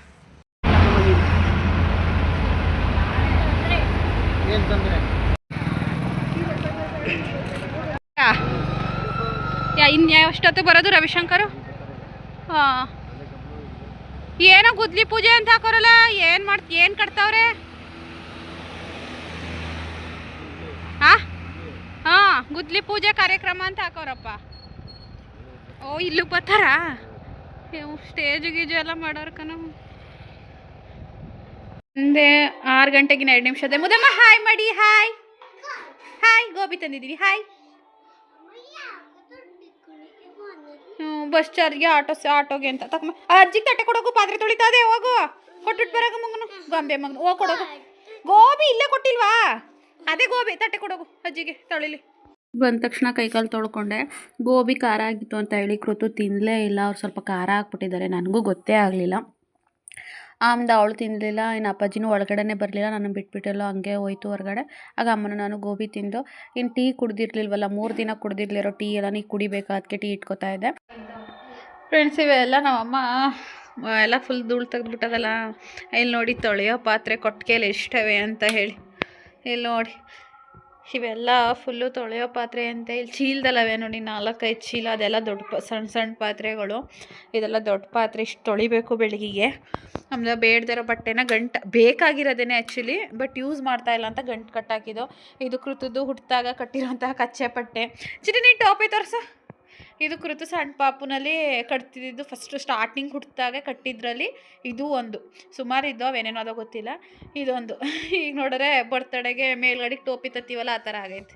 ಇನ್ನು ಎಷ್ಟೊತ್ತು ಬರೋದು ರವಿಶಂಕರು? ಹಾಂ. ಏನೋ ಗುದ್ಲಿ ಪೂಜೆ ಅಂತ ಹಾಕೋರಲ್ಲ ಏನು ಮಾಡ್ ಏನು ಕಟ್ತಾವ್ರೆ? ಹಾಂ ಹಾಂ ಗುದ್ಲಿ ಪೂಜೆ ಕಾರ್ಯಕ್ರಮ ಅಂತ ಹಾಕೋರಪ್ಪ. ಓ ಇಲ್ಲೂ ಬರ್ತಾರ? ಸ್ಟೇಜ್ ಗೀಜು ಎಲ್ಲ ಮಾಡೋರ್ಕನ ಮುಂದೆ ಆರು ಗಂಟೆಗಿನ ಎರಡು ನಿಮಿಷದ ಮುದಮ್ಮ ಹಾಯ್ ಮಾಡಿ ಹಾಯ್ ಹಾಯ್ ಗೋಬಿ ತಂದಿದ್ದೀವಿ ಹಾಯ್ ಹ್ಞೂ ಬಸ್ ಚಾರ್ಜ್ಗೆ ಆಟೋ ಆಟೋಗೆ ಅಂತ. ತಗೊಂಬ ಅಜ್ಜಿಗೆ ತಟ್ಟೆ ಕೊಡೋಕು ಪಾತ್ರೆ ತೊಳಿತಾ ಇದೆ ಹೋಗು. ಕೊಟ್ಬಿಟ್ಟು ಬರೋಕು ಮಗನು. ಗೊಂಬೆ ಮಗನು. ಹೋಗಿ ಕೊಡೋಗು. ಗೋಬಿ ಇಲ್ಲೇ ಕೊಟ್ಟಿಲ್ವಾ? ಅದೇ ಗೋಬಿ, ತಟ್ಟೆ ಕೊಡೋಕು ಅಜ್ಜಿಗೆ, ತೊಳಿಲಿ. ಬಂದ ತಕ್ಷಣ ಕೈಕಾಲು ತೊಳ್ಕೊಂಡೆ. ಗೋಬಿ ಖಾರ ಆಗಿತ್ತು ಅಂತ ಹೇಳಿ ಕೃತು ತಿನ್ನಲೇ ಇಲ್ಲ. ಅವ್ರು ಸ್ವಲ್ಪ ಖಾರ ಹಾಕ್ಬಿಟ್ಟಿದ್ದಾರೆ. ನನಗೂ ಗೊತ್ತೇ ಆಗಲಿಲ್ಲ. ಆಮ್ದ ಅವಳು ತಿನ್ನಲಿಲ್ಲ ಇನ್ನು ಅಪ್ಪಾಜಿನೂ ಒಳಗಡೆನೇ ಬರಲಿಲ್ಲ. ನಾನು ಬಿಟ್ಬಿಟ್ಟೆಲ್ಲೋ ಹಂಗೆ ಹೋಯ್ತು ಹೊರಗಡೆ. ಆಗ ಅಮ್ಮನ ನಾನು ಗೋಬಿ ತಿಂದು, ಇನ್ನು ಟೀ ಕುಡ್ದಿರ್ಲಿಲ್ವಲ್ಲ, ಮೂರು ದಿನ ಕುಡ್ದಿರ್ಲಿರೋ ಟೀ ಎಲ್ಲ ನೀ ಕುಡಿಬೇಕು, ಅದಕ್ಕೆ ಟೀ ಇಟ್ಕೋತಾ ಇದ್ದೆ. ಫ್ರೆಂಡ್ಸ್ ಇವೆಲ್ಲ ನಮ್ಮಮ್ಮ, ಎಲ್ಲ ಫುಲ್ ಧೂಳು ತೆಗೆದ್ಬಿಟ್ಟದಲ್ಲ. ಇಲ್ಲಿ ನೋಡಿ ತೊಳೆಯೋ ಪಾತ್ರೆ ಕೊಟ್ಟಿಗೆಯಲ್ಲಿ ಎಷ್ಟವೆ ಅಂತ ಹೇಳಿ. ಇಲ್ಲಿ ನೋಡಿ. ಇವೆಲ್ಲ ಫುಲ್ಲು ತೊಳೆಯೋ ಪಾತ್ರೆ ಅಂತ. ಇಲ್ಲಿ ಚೀಲದಲ್ಲವೆ ನೋಡಿ ನಾಲ್ಕೈದು ಚೀಲ, ಅದೆಲ್ಲ ದೊಡ್ಡ ಪ ಸಣ್ಣ ಸಣ್ಣ ಪಾತ್ರೆಗಳು. ಇದೆಲ್ಲ ದೊಡ್ಡ ಪಾತ್ರೆ, ಇಷ್ಟು ತೊಳಿಬೇಕು ಬೆಳಗಿಗೆ ಆಮೇಲೆ ಬೇಡದಿರೋ ಬಟ್ಟೆನ ಗಂಟು, ಬೇಕಾಗಿರೋದೇನೆ ಆ್ಯಕ್ಚುಲಿ ಬಟ್ ಯೂಸ್ ಮಾಡ್ತಾ ಇಲ್ಲ ಅಂತ ಗಂಟು ಕಟ್ಟಾಕಿದ್ದು ಇದು ಕೃತದ್ದು ಹುಟ್ಟಿದಾಗ ಕಟ್ಟಿರೋಂತಹ ಕಚ್ಚೆ ಬಟ್ಟೆ. ಚಿಟಿ ನೀನು ಟಾಪಿ ತೋರ್ಸು. ಇದು ಕೃತು ಸಣ್ಣ ಪಾಪುನಲ್ಲಿ ಕಟ್ತಿದ್ದು ಫಸ್ಟು ಸ್ಟಾರ್ಟಿಂಗ್ ಹುಟ್ಟಿದಾಗ ಕಟ್ಟಿದ್ರಲ್ಲಿ ಇದು ಒಂದು. ಸುಮಾರು ಇದ್ದೋ ಏನೇನೋ ಅದೋ ಗೊತ್ತಿಲ್ಲ. ಇದೊಂದು. ಈಗ ನೋಡಿದ್ರೆ ಬರ್ತಡೆಗೆ ಮೇಲ್ಗಡೆಗೆ ಟೋಪಿ ತತ್ತೀವಲ್ಲ ಆ ಥರ ಆಗೈತೆ.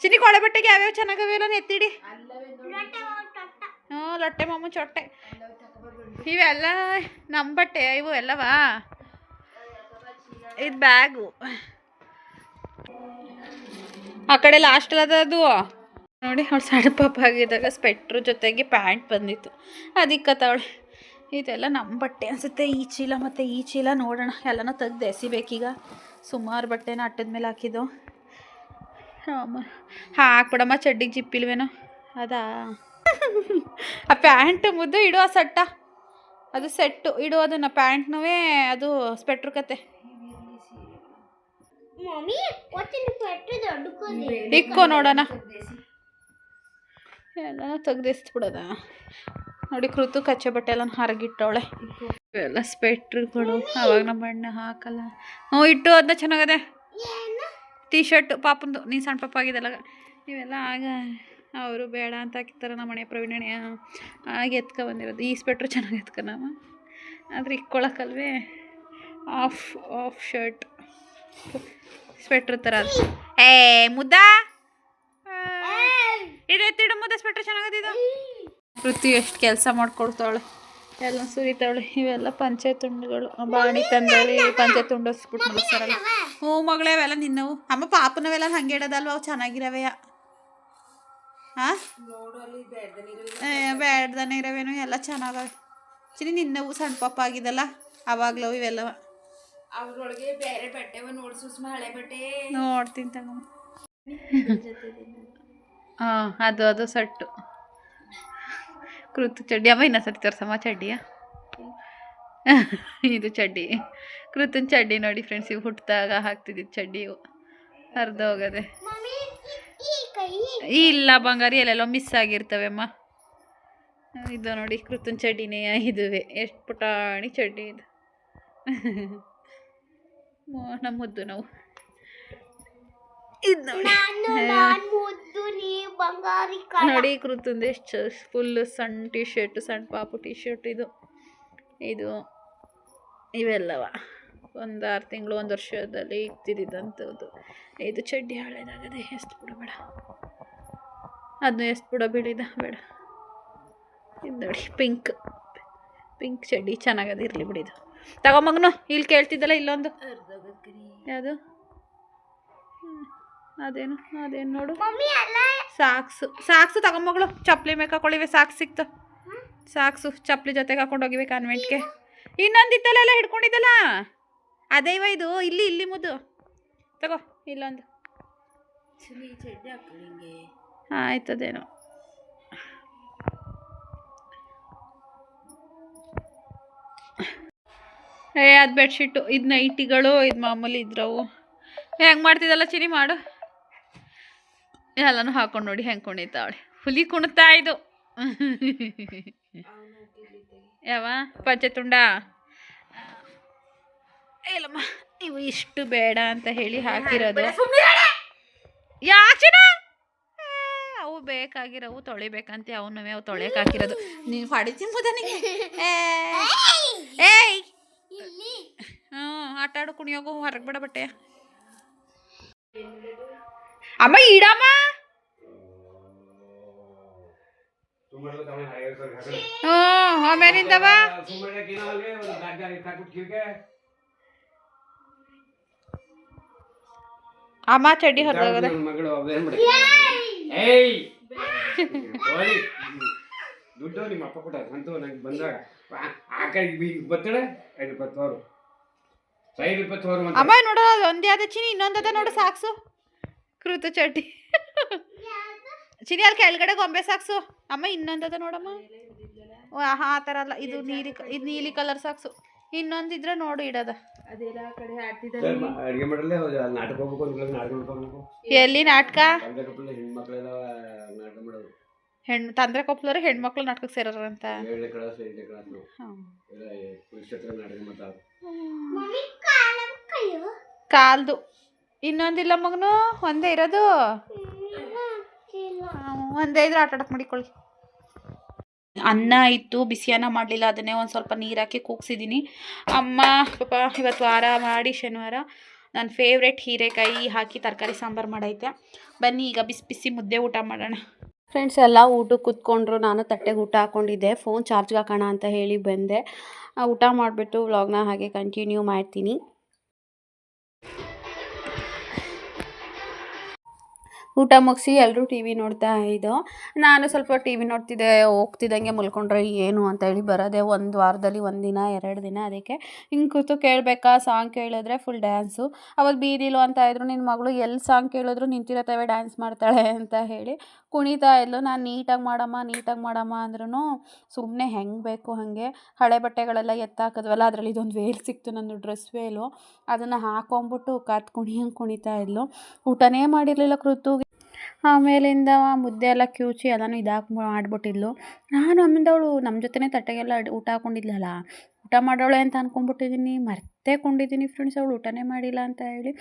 ಚಿನ್ನಿ ಕೊಳೆ ಬಟ್ಟೆಗೆ ಯಾವ್ಯಾವ ಚೆನ್ನಾಗವೆಲ್ಲ ಎತ್ತಿಡಿ. ಹ್ಞೂ ಲೊಟ್ಟೆ ಮಾಮು ಚೊಟ್ಟೆ. ಇವೆಲ್ಲ ನಮ್ಮ ಬಟ್ಟೆ ಇವು ಎಲ್ಲವಾ? ಇದು ಬ್ಯಾಗು. ಆ ಕಡೆ ಲಾಸ್ಟ್ ಅದು ನೋಡಿ ಅವಳು ಸಣ್ಣ ಪಾಪ ಆಗಿದ್ದಾಗ ಸ್ವೆಟ್ರ್ ಜೊತೆಗೆ ಪ್ಯಾಂಟ್ ಬಂದಿತ್ತು. ಅದಕ್ಕೆ ಅವಳು, ಇದೆಲ್ಲ ನಮ್ಮ ಬಟ್ಟೆ ಅನಿಸುತ್ತೆ. ಈ ಚೀಲ ಮತ್ತು ಈ ಚೀಲ ನೋಡೋಣ. ಎಲ್ಲನೂ ತೆಗ್ದು ಎಸಿಬೇಕೀಗ. ಸುಮಾರು ಬಟ್ಟೆನ ಅಟ್ಟದ ಮೇಲೆ ಹಾಕಿದ್ದು. ಹಾಂ ಹಾಕ್ಬಿಡಮ್ಮ, ಚಡ್ಡಿಗೆ ಜಿಪ್ಪಿಲ್ವೇನೋ. ಅದಾ? ಆ ಪ್ಯಾಂಟ್ ಮುದ್ದು ಇಡುವ ಸಟ್ಟ. ಅದು ಸೆಟ್ಟು ಇಡು ಅದನ್ನು. ಪ್ಯಾಂಟ್ನೂ ಅದು ಸ್ವೆಟ್ರ್ ಕತೆ. ಇಕ್ಕೋ ನೋಡೋಣ. ಎಲ್ಲ ತೆಗ್ದಿಸ್ಬಿಡೋದ? ನೋಡಿ ಕೃತು ಕಚ್ಚೆ ಬಟ್ಟೆ ಎಲ್ಲ ಹರಗಿಟ್ಟವಳೆ ಇವೆಲ್ಲ ಸ್ವೆಟ್ರ್ಗಳು ಅವಾಗ ನಮ್ಮ ಎಣ್ಣೆ ಹಾಕಲ್ಲ. ಹ್ಞೂ ಇಟ್ಟು ಅದನ್ನ ಚೆನ್ನಾಗದೆ. ಟೀ ಶರ್ಟ್ ಪಾಪಂದು ನೀನು ಸಣ್ಣ ಪಾಪ ಆಗಿದೆಲ್ಲ ಇವೆಲ್ಲ ಆಗ ಅವರು ಬೇಡ ಅಂತ ಹಾಕಿರ್ತಾರೆ ನಮ್ಮ ಮನೆ ಪ್ರವೀಣೆ ಆಗ ಎತ್ಕೊ ಬಂದಿರೋದು. ಈ ಸ್ವೆಟ್ರ್ ಚೆನ್ನಾಗಿ ಎತ್ಕೊ ನಾವು. ಆದರೆ ಇಕ್ಕೊಳಕ್ಕಲ್ವೇ ಆಫ್ ಆಫ್ ಶರ್ಟ್ ಸ್ವೆಟ್ರ್ ತರ ಏ, ಮುದ್ದ? ಇಡತ್ತಿಡು ಮುದ್ದ ಸ್ವೆಟ್ರ್ ಚೆನ್ನಾಗದಿದ ಪೃಥ್ವಿ ಎಷ್ಟು ಕೆಲಸ ಮಾಡ್ಕೊಡ್ತಾವಳೆ ಎಲ್ಲ ಸುರಿತಾವಳೆ. ಇವೆಲ್ಲ ಪಂಚೆ ತುಂಡುಗಳು ಬಾಣಿ ತಂದಳಿ ಪಂಚೆ ತುಂಡಿಸ್ಬಿಟ್ಟು ಮುಗಿಸ್ತಾರಲ್ಲ ಹ್ಞೂ ಮಗಳೇ, ಅವೆಲ್ಲ ನಿನ್ನವು. ಅಮ್ಮ, ಪಾಪನವೆಲ್ಲ ಹಂಗೆ ಇಡೋದಲ್ವ? ಅವು ಚೆನ್ನಾಗಿರವೆಯ ಹಾಂ ಬೇಡ್ದನೆ ಇರವೇನು. ಎಲ್ಲ ಚೆನ್ನಾಗವೆ. ಚಿನಿ ನಿನ್ನವು ಸಣ್ಣ ಪಾಪ ಆಗಿದಲ್ಲ ಅವಾಗ್ಲವು ಇವೆಲ್ಲವ. ಅವ್ರೊಳಗೆ ಬೇರೆ ಬಟ್ಟೆ ನೋಡಿ ಸುಸ್ಮ ಹಳೆ ಬಟ್ಟೆ. ನೋಡ್ತೀನಿ ತಗೊಂಡು ಹಾಂ ಅದು ಅದು ಸಟ್ಟು. ಕೃತು ಚಡ್ಡಿ. ಅಮ್ಮ ಇನ್ನೊಂದ್ಸತಿ ತೋರ್ಸಮ್ಮ ಚಡ್ಡಿಯ? ಇದು ಚಡ್ಡಿ. ಕೃತನ್ ಚಡ್ಡಿ ನೋಡಿ ಫ್ರೆಂಡ್ಸ್ ಇವು ಹುಟ್ಟಿದಾಗ ಹಾಕ್ತಿದ್ದಿದ್ದು ಚಡ್ಡಿ ಇವು. ಹರಿದು ಹೋಗದೆ. ಮಮ್ಮಿ ಈ ಕೈ ಇಲ್ಲ ಬಂಗಾರಿ ಎಲ್ಲೆಲ್ಲೋ ಮಿಸ್ ಆಗಿರ್ತವೆ ಅಮ್ಮ ಇದು ನೋಡಿ ಕೃತನ್ ಚಡ್ಡಿನೇ ಇದುವೆ. ಎಷ್ಟು ಪುಟಾಣಿ ಚಡ್ಡಿ ಇದು. ಮೋ- ನಮ್ಮ ಮುದ್ದು ನಾವು. ಇದು ನೋಡಿ. ನಾನು ಫುಲ್ ಮುದ್ದು ನೀ ಬಂಗಾರಿ ಕಳ ನೋಡಿ ಕೃತಂದು ಎಷ್ಟು ಫುಲ್ಲು ಸಣ್ಣ ಟಿ ಶರ್ಟ್ ಸಣ್ಣ ಪಾಪು ಟಿ ಶರ್ಟ್ ಇದು. ಇದು ಇವೆಲ್ಲವ. ಒಂದು ಆರು ತಿಂಗಳು ಒಂದು ವರ್ಷದಲ್ಲಿ ಇತ್ತಿದ್ದಂಥದ್ದು ಇದು ಚಡ್ಡಿ ಹಳೇದಾಗದೆ ಎಷ್ಟು ಬಿಡಬೇಡ ಅದನ್ನ ಎಷ್ಟು ಬಿಡ ಬಿಡಿದ ಬೇಡ. ಇದು ನೋಡಿ ಪಿಂಕ್ ಪಿಂಕ್ ಚಡ್ಡಿ ಚೆನ್ನಾಗದ ಇರಲಿ ಬಿಡಿದು. ತಗೊಂಬಗ್ನು ಮಗನು ಇಲ್ಲಿ ಕೇಳ್ತಿದ್ದಲ್ಲ ಇಲ್ಲೊಂದು. ಯಾವುದು. ಅದೇನು ಅದೇನು ನೋಡು. ಸಾಕ್ಸು ಸಾಕ್ಸು ತಗೊಂಬಗಳು ಚಪ್ಪಲಿ ಮೇಕ್ ಹಾಕೊಳ್ಳಿವೆ ಸಾಕ್ಸ್ ಸಿಕ್ತು. ಸಾಕ್ಸು ಚಪ್ಪಲಿ ಜೊತೆಗೆ ಹಾಕೊಂಡು ಹೋಗಿವೆ ಕಾನ್ವೆಂಟ್ಗೆ ಇನ್ನೊಂದಿತ್ತಲ್ಲ ಎಲ್ಲ ಹಿಡ್ಕೊಂಡಿದ್ದಲ್ಲ? ಅದೇ ಇವ ಇದು ಇಲ್ಲಿ ಇಲ್ಲಿ ಮುದ್ದು. ತಗೋ ಇಲ್ಲೊಂದು. ಆಯ್ತದೇನೋ. ಏ, ಅದು ಬೆಡ್ಶೀಟು ಇದು ನೈಟಿಗಳು ಇದು ಮಾಮೂಲಿ ಇದ್ರವು. ಹೆಂಗೆ ಮಾಡ್ತಿದ್ದಲ್ಲ ಚಿನಿ ಮಾಡು. ಎಲ್ಲನೂ ಹಾಕೊಂಡು ನೋಡಿ, ಹೆಂಗೆ ಕುಣಿತಾವಳೆ ಹುಲಿ ಕುಣಿತಾ ಇದು. ಯಾವ? ಪಂಚತುಂಡ? ಇಲ್ಲಮ್ಮ, ಇವು ಇಷ್ಟು ಬೇಡ ಅಂತ ಹೇಳಿ ಹಾಕಿರೋದು. ಯಾಚಿನ ಅವು ಬೇಕಾಗಿರೋವು ತೊಳಿಬೇಕಂತೆ ಅವನು ಅವು ತೊಳೆಯಕ್ಕೆ ಹಾಕಿರೋದು. ನೀನು ಹೊಡಿತೀನಿ ಏಯ್ ಹ್ಞೂ ಆಟ ಆಡು ಕುಣಿಯೋಗು ಹೊರಗೆ ಬಿಡ ಬಟ್ಟೆ ಅಮ್ಮ ಇಡಮ್ಮ ಹ್ಞೂ ಆಮೇಲಿಂದವ ಅಮ್ಮ ಚಡ್ಡಿ ಹೊರದೋಗದ ಮಗಳು ಅವೇನ್ ಮಾಡಿ ಏಯ್ ಓಯ್ ದುಡ್ಡು ನಿಮ್ಮ ಅಪ್ಪ ಕೊಟ್ಟ ಸಂತು ನಂಗೆ ಬಂದಾಗ ಆ- ಆ ಕಡೆ ಈಗ ಬತ್ತಳೆ ಐದು ಇಪ್ಪತ್ತು ಅವರು ಐದು ಇಪ್ಪತ್ತು ಅವರು ಅಮ್ಮ ನೋಡು ಒಂದೇ ಅದ ಚಿನಿ ಇನ್ನೊಂದದ ನೋಡು ಸಾಕ್ಸು. ಕೃತ ಚಡ್ಡಿ. ಚಿನಿ ಅಲ್ಲಿ ಕೆಳಗಡೆ ಗೊಂಬೆ ಸಾಕ್ಸು. ಅಮ್ಮ ಇನ್ನೊಂದದ ನೋಡಮ್ಮ. ಓ, ಆ ಥರ ಅಲ್ಲ ಇದು ನೀಲಿ ಇದು ನೀಲಿ ಕಲರ್ ಸಾಕ್ಸು. ಇನ್ನೊಂದಿದ್ರೆ ನೋಡು ಇಡದ. ಎಲ್ಲಿ ನಾಟಕ? ಹೆಣ್ಣು ತಂದ್ರೆ ಕೊಪ್ಪಳವ್ರು ಹೆಣ್ಮಕ್ಳು ನಾಟಕಕ್ಕೆ ಸೇರೋರಂತ ಮಾಡ್ತಾರೆ ಕಾಲ್ದು. ಇನ್ನೊಂದಿಲ್ಲ ಮಗನು ಒಂದೇ ಇರೋದು. ಒಂದೇ ಇದ್ರೆ ಆಟ ಆಡಕ್ಕೆ ಮಾಡಿಕೊಳ್ಳಿ. ಅನ್ನ ಇತ್ತು ಬಿಸಿ ಅನ್ನ ಮಾಡಲಿಲ್ಲ ಅದನ್ನೇ ಒಂದು ಸ್ವಲ್ಪ ನೀರು ಹಾಕಿ ಕೂಗ್ಸಿದ್ದೀನಿ ಅಮ್ಮ ಪಾಪ ಇವತ್ತು ವಾರ ಮಾಡಿ ಶನಿವಾರ ನನ್ನ ಫೇವ್ರೆಟ್ ಹೀರೆಕಾಯಿ ಹಾಕಿ ತರಕಾರಿ ಸಾಂಬಾರು ಮಾಡೈತೆ. ಬನ್ನಿ ಈಗ ಬಿಸಿ ಬಿಸಿ ಮುದ್ದೆ ಊಟ ಮಾಡೋಣ. ಫ್ರೆಂಡ್ಸ್, ಎಲ್ಲ ಊಟಕ್ಕೆ ಕೂತ್ಕೊಂಡ್ರು. ನಾನು ತಟ್ಟೆಗೆ ಊಟ ಹಾಕ್ಕೊಂಡಿದ್ದೆ. ಫೋನ್ ಚಾರ್ಜ್ಗೆ ಹಾಕೋಣ ಅಂತ ಹೇಳಿ ಬಂದೆ. ಊಟ ಮಾಡಿಬಿಟ್ಟು ವ್ಲಾಗ್ನ ಹಾಗೆ ಕಂಟಿನ್ಯೂ ಮಾಡ್ತೀನಿ. ಊಟ ಮುಗಿಸಿ ಎಲ್ಲರೂ ಟಿ ವಿ ನೋಡ್ತಾ ಇದ್ದೋ, ನಾನು ಸ್ವಲ್ಪ ಟಿ ವಿ ನೋಡ್ತಿದ್ದೆ, ಹೋಗ್ತಿದ್ದಂಗೆ ಮುಲ್ಕೊಂಡ್ರೆ ಏನು ಅಂತ ಹೇಳಿ ಬರೋದೆ. ಒಂದು ವಾರದಲ್ಲಿ ಒಂದು ದಿನ, ಎರಡು ದಿನ ಅದಕ್ಕೆ ಹಿಂಗೆ ಕೂತು ಕೇಳಬೇಕಾ, ಸಾಂಗ್ ಕೇಳಿದ್ರೆ ಫುಲ್ ಡ್ಯಾನ್ಸು ಅವತ್ತು ಬೀದಿಲು ಅಂತ ಇದ್ರು ನಿನ್ನ ಮಗಳು ಎಲ್ಲಿ ಸಾಂಗ್ ಕೇಳಿದ್ರು ನಿಂತಿರತ್ತವೆ ಡ್ಯಾನ್ಸ್ ಮಾಡ್ತಾಳೆ ಅಂತ ಹೇಳಿ ಕುಣಿತಾ ಇದ್ಲು. ನಾನು ನೀಟಾಗಿ ಮಾಡಮ್ಮ ನೀಟಾಗಿ ಮಾಡಮ್ಮ ಅಂದ್ರೂ ಸುಮ್ಮನೆ ಹೆಂಗೆ ಬೇಕು ಹಾಗೆ. ಹಳೆ ಬಟ್ಟೆಗಳೆಲ್ಲ ಎತ್ತಾಕದ್ವಲ್ಲ, ಅದರಲ್ಲಿ ಇದೊಂದು ವೇಲ್ ಸಿಕ್ತು ನನ್ನ ಡ್ರೆಸ್ ವೇಲು ಅದನ್ನು ಹಾಕೊಂಬಿಟ್ಟು ಕಾತ್ ಕುಣಿಯಂಗೆ ಕುಣಿತಾ ಇದ್ಲು. ಊಟನೇ ಮಾಡಿರಲಿಲ್ಲ ಕೃತು. ಆಮೇಲಿಂದ ಮುದ್ದೆ ಎಲ್ಲ ಕಿವುಚಿ ಎಲ್ಲನೂ ಇದಾಕಿ ಮಾಡಿಬಿಟ್ಟಿದ್ಲು. ನಾನು ಆಮೇಲೆ ನಮ್ಮ ಜೊತೆನೇ ತಟ್ಟೆಗೆಲ್ಲ ಊಟ ಹಾಕೊಂಡಿದ್ಲಲ್ಲ. ಊಟ ಮಾಡೋಳೆ ಅಂತ ಅನ್ಕೊಂಡ್ಬಿಟ್ಟಿದ್ದೀನಿ ಮರ್ತೇ ಕೊಂಡಿದ್ದೀನಿ ಫ್ರೆಂಡ್ಸ್ ಅವಳು ಊಟನೇ ಮಾಡಿಲ್ಲ ಅಂತ ಹೇಳಿ.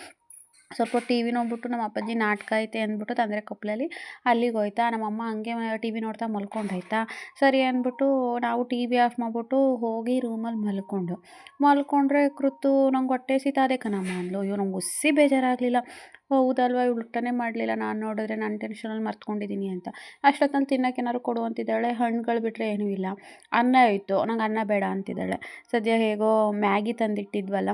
ಸ್ವಲ್ಪ ಟಿ ವಿ ನೋಡ್ಬಿಟ್ಟು ನಮ್ಮ ಅಪ್ಪಾಜಿ ನಾಟಕ ಐತೆ ಅಂದ್ಬಿಟ್ಟು ತಂದರೆ ಕೊಪ್ಪಲಲ್ಲಿ ಅಲ್ಲಿಗೆ ಹೋಯ್ತಾ, ನಮ್ಮಮ್ಮ ಹಂಗೆ ಟಿ ವಿ ನೋಡ್ತಾ ಮಲ್ಕೊಂಡಾಯ್ತಾ ಸರಿ ಅಂದ್ಬಿಟ್ಟು ನಾವು ಟಿ ವಿ ಆಫ್ ಮಾಡಿಬಿಟ್ಟು ಹೋಗಿ ರೂಮಲ್ಲಿ ಮಲ್ಕೊಂಡು. ಮಲ್ಕೊಂಡ್ರೆ ಕೃತು ನಂಗೆ ಹೊಟ್ಟೆ ಸೀತಾದೆ ಕಣಮ್ಮ ಅಂದ್ಲು. ಅಯ್ಯೋ, ನಂಗೆ ಉಸಿ ಬೇಜಾರಾಗಲಿಲ್ಲ. ಹೌದಲ್ವ, ಇವಳು ಊಟನೇ ಮಾಡಲಿಲ್ಲ. ನಾನು ನೋಡಿದ್ರೆ ನಾನು ಟೆನ್ಷನಲ್ಲಿ ಮರ್ತ್ಕೊಂಡಿದ್ದೀನಿ ಅಂತ. ಅಷ್ಟೊತ್ತಲ್ಲಿ ತಿನ್ನೋಕೆ ಏನಾದ್ರು ಕೊಡು ಅಂತಿದ್ದಾಳೆ. ಹಣ್ಣುಗಳು ಬಿಟ್ಟರೆ ಏನೂ ಇಲ್ಲ. ಅನ್ನ ಆಯಿತು. ನಂಗೆ ಅನ್ನ ಬೇಡ ಅಂತಿದ್ದಾಳೆ. ಸದ್ಯ ಹೇಗೋ ಮ್ಯಾಗಿ ತಂದಿಟ್ಟಿದ್ವಲ್ಲ.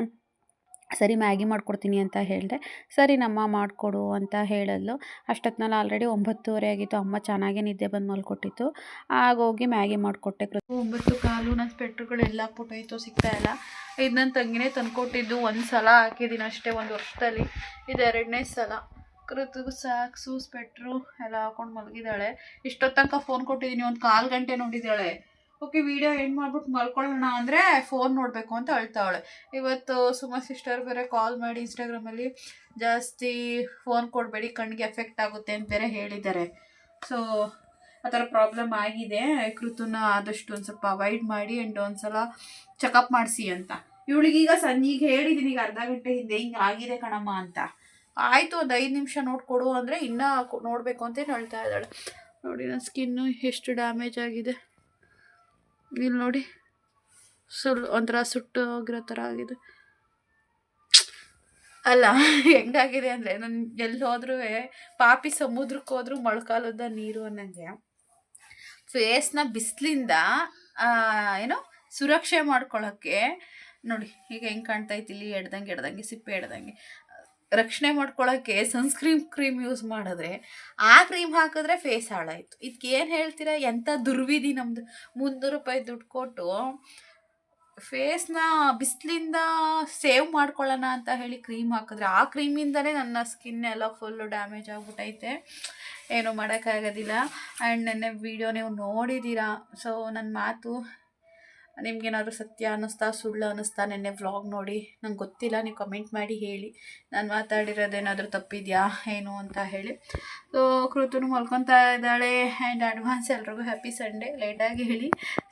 ಸರಿ ಮ್ಯಾಗಿ ಮಾಡ್ಕೊಡ್ತೀನಿ ಅಂತ ಹೇಳಿದೆ, ಸರಿ ನಮ್ಮ ಮಾಡಿಕೊಡು ಅಂತ ಹೇಳಿದ್ಲು. ಅಷ್ಟೊತ್ತಿನಲ್ಲಿ ಆಲ್ರೆಡಿ ಒಂಬತ್ತುವರೆ ಆಗಿತ್ತು. ಅಮ್ಮ ಚೆನ್ನಾಗೇ ನಿದ್ದೆ ಬಂದು ಮಲ್ಕೊಟ್ಟಿತ್ತು. ಆಗ ಹೋಗಿ ಮ್ಯಾಗಿ ಮಾಡಿಕೊಟ್ಟೆ ಒಂಬತ್ತು ಕಾಲು ನನ್ನ ಸ್ಪೆಟ್ರುಗಳೆಲ್ಲ ಹಾಕ್ಬಿಟ್ಟೋಯ್ತು ಸಿಗ್ತಾ ಇಲ್ಲ. ಇದು ನನ್ನ ತಂಗಿನೇ ತಂದುಕೊಟ್ಟಿದ್ದು. ಒಂದು ಸಲ ಹಾಕಿದ್ದೀನಿ ಅಷ್ಟೇ, ಒಂದು ವರ್ಷದಲ್ಲಿ. ಇದು ಎರಡನೇ ಸಲ. ಕೃತಿಗೂ ಸಾಕ್ಸು ಸ್ಪೆಟ್ರು ಎಲ್ಲ ಹಾಕೊಂಡು ಮಲಗಿದ್ದಾಳೆ. ಇಷ್ಟೊತ್ತಂಕ ಫೋನ್ ಕೊಟ್ಟಿದ್ದೀನಿ ಒಂದು ಕಾಲು ಗಂಟೆ ನೋಡಿದ್ದಾಳೆ. ಓಕೆ ವಿಡಿಯೋ ಎಂಡ್ ಮಾಡ್ಬಿಟ್ಟು ಮಲ್ಕೊಳ್ಳೋಣ ಅಂದರೆ ಫೋನ್ ನೋಡಬೇಕು ಅಂತ ಅಳ್ತಾವಳೆ ಇವತ್ತು ಸುಮಾ ಸಿಸ್ಟರ್ ಬೇರೆ ಕಾಲ್ ಮಾಡಿ ಇನ್ಸ್ಟಾಗ್ರಾಮಲ್ಲಿ ಜಾಸ್ತಿ ಫೋನ್ ಕೊಡಬೇಡಿ, ಕಣ್ಣಿಗೆ ಎಫೆಕ್ಟ್ ಆಗುತ್ತೆ ಅಂತ ಬೇರೆ ಹೇಳಿದ್ದಾರೆ. ಸೊ ಆ ಥರ ಪ್ರಾಬ್ಲಮ್ ಆಗಿದೆ. ಕೃತುನ ಆದಷ್ಟು ಒಂದು ಸ್ವಲ್ಪ ಅವಾಯ್ಡ್ ಮಾಡಿ ಆ್ಯಂಡ್ ಒಂದು ಸಲ ಚೆಕಪ್ ಮಾಡಿಸಿ ಅಂತ. ಇವಳಿಗೀಗ ಸಂಜೆಗೆ ಹೇಳಿದ್ದೀನಿ ಈಗ ಅರ್ಧ ಗಂಟೆ ಹಿಂದೆ ಹಿಂಗೆ ಆಗಿದೆ ಕಣಮ್ಮ ಅಂತ. ಆಯಿತು, ಒಂದು ಐದು ನಿಮಿಷ ನೋಡ್ಕೊಡು ಅಂದರೆ ಇನ್ನೂ ನೋಡಬೇಕು ಅಂತ ಹೇಳ್ತಾ ಇದ್ದಾಳೆ. ನೋಡಿ, ನನ್ನ ಸ್ಕಿನ್ನು ಎಷ್ಟು ಡ್ಯಾಮೇಜ್ ಆಗಿದೆ. ಇಲ್ಲಿ ನೋಡಿ. ಸುಲ್ ಒಂಥರ ಸುಟ್ಟು ಹೋಗಿರೋ ಥರ ಆಗಿದೆ. ಅಲ್ಲ, ಹೆಂಗಾಗಿದೆ ಅಂದರೆ ನಾನು ಎಲ್ಲಿ ಹೋದ್ರೂ ಪಾಪಿ ಸಮುದ್ರಕ್ಕೆ ಹೋದ್ರೂ ಮೊಳಕಾಲದ ನೀರು ಅನ್ನಂಗೆ. ಫೇಸ್ನ ಬಿಸಿಲಿಂದ ಏನೋ ಸುರಕ್ಷೆ ಮಾಡ್ಕೊಳ್ಳೋಕ್ಕೆ ನೋಡಿ, ಈಗ ಹೆಂಗೆ ಕಾಣ್ತೈತಿ ಇಲ್ಲಿ, ಎಡ್ದಂಗೆ ಎಡ್ದಂಗೆ, ಸಿಪ್ಪೆ ಎಡ್ದಂಗೆ. ರಕ್ಷಣೆ ಮಾಡ್ಕೊಳ್ಳೋಕ್ಕೆ ಸನ್ಸ್ಕ್ರೀಮ್ ಕ್ರೀಮ್ ಯೂಸ್ ಮಾಡಿದ್ರೆ ಆ ಕ್ರೀಮ್ ಹಾಕಿದ್ರೆ ಫೇಸ್ ಹಾಳಾಯಿತು. ಇದಕ್ಕೆ ಏನು ಹೇಳ್ತೀರಾ? ಎಂಥ ದುರ್ವಿಧಿ ನಮ್ಮದು ಮುನ್ನೂರು ರೂಪಾಯಿ ದುಡ್ಡು ಕೊಟ್ಟು ಫೇಸ್ನ ಬಿಸಿಲಿಂದ ಸೇವ್ ಮಾಡ್ಕೊಳ್ಳೋಣ ಅಂತ ಹೇಳಿ ಕ್ರೀಮ್ ಹಾಕಿದ್ರೆ ಆ ಕ್ರೀಮಿಂದಲೇ ನನ್ನ ಸ್ಕಿನ್ ಎಲ್ಲ ಫುಲ್ಲು ಡ್ಯಾಮೇಜ್ ಆಗಿಬಿಟ್ಟೈತೆ ಏನೂ ಮಾಡೋಕ್ಕಾಗೋದಿಲ್ಲ. ಆ್ಯಂಡ್ ನೆನ್ನೆ ವೀಡಿಯೋ ನೀವು ನೋಡಿದ್ದೀರಾ. ಸೊ ನನ್ನ ಮಾತು ನಿಮ್ಗೇನಾದರೂ ಸತ್ಯ ಅನ್ನಿಸ್ತಾ, ಸುಳ್ಳು ಅನ್ನಿಸ್ತಾ ನೆನ್ನೆ ವ್ಲಾಗ್ ನೋಡಿ, ನಂಗೆ ಗೊತ್ತಿಲ್ಲ, ನೀವು ಕಮೆಂಟ್ ಮಾಡಿ ಹೇಳಿ. ನಾನು ಮಾತಾಡಿರೋದೇನಾದರೂ ತಪ್ಪಿದೆಯಾ, ಏನು ಅಂತ ಹೇಳಿ. ಸೊ ಕೃತನು ಮಲ್ಕೊತಾ ಇದ್ದಾಳೆ ಆ್ಯಂಡ್ ಅಡ್ವಾನ್ಸ್ ಎಲ್ರಿಗೂ ಹ್ಯಾಪಿ ಸಂಡೇ ಲೇಟಾಗಿ ಹೇಳಿ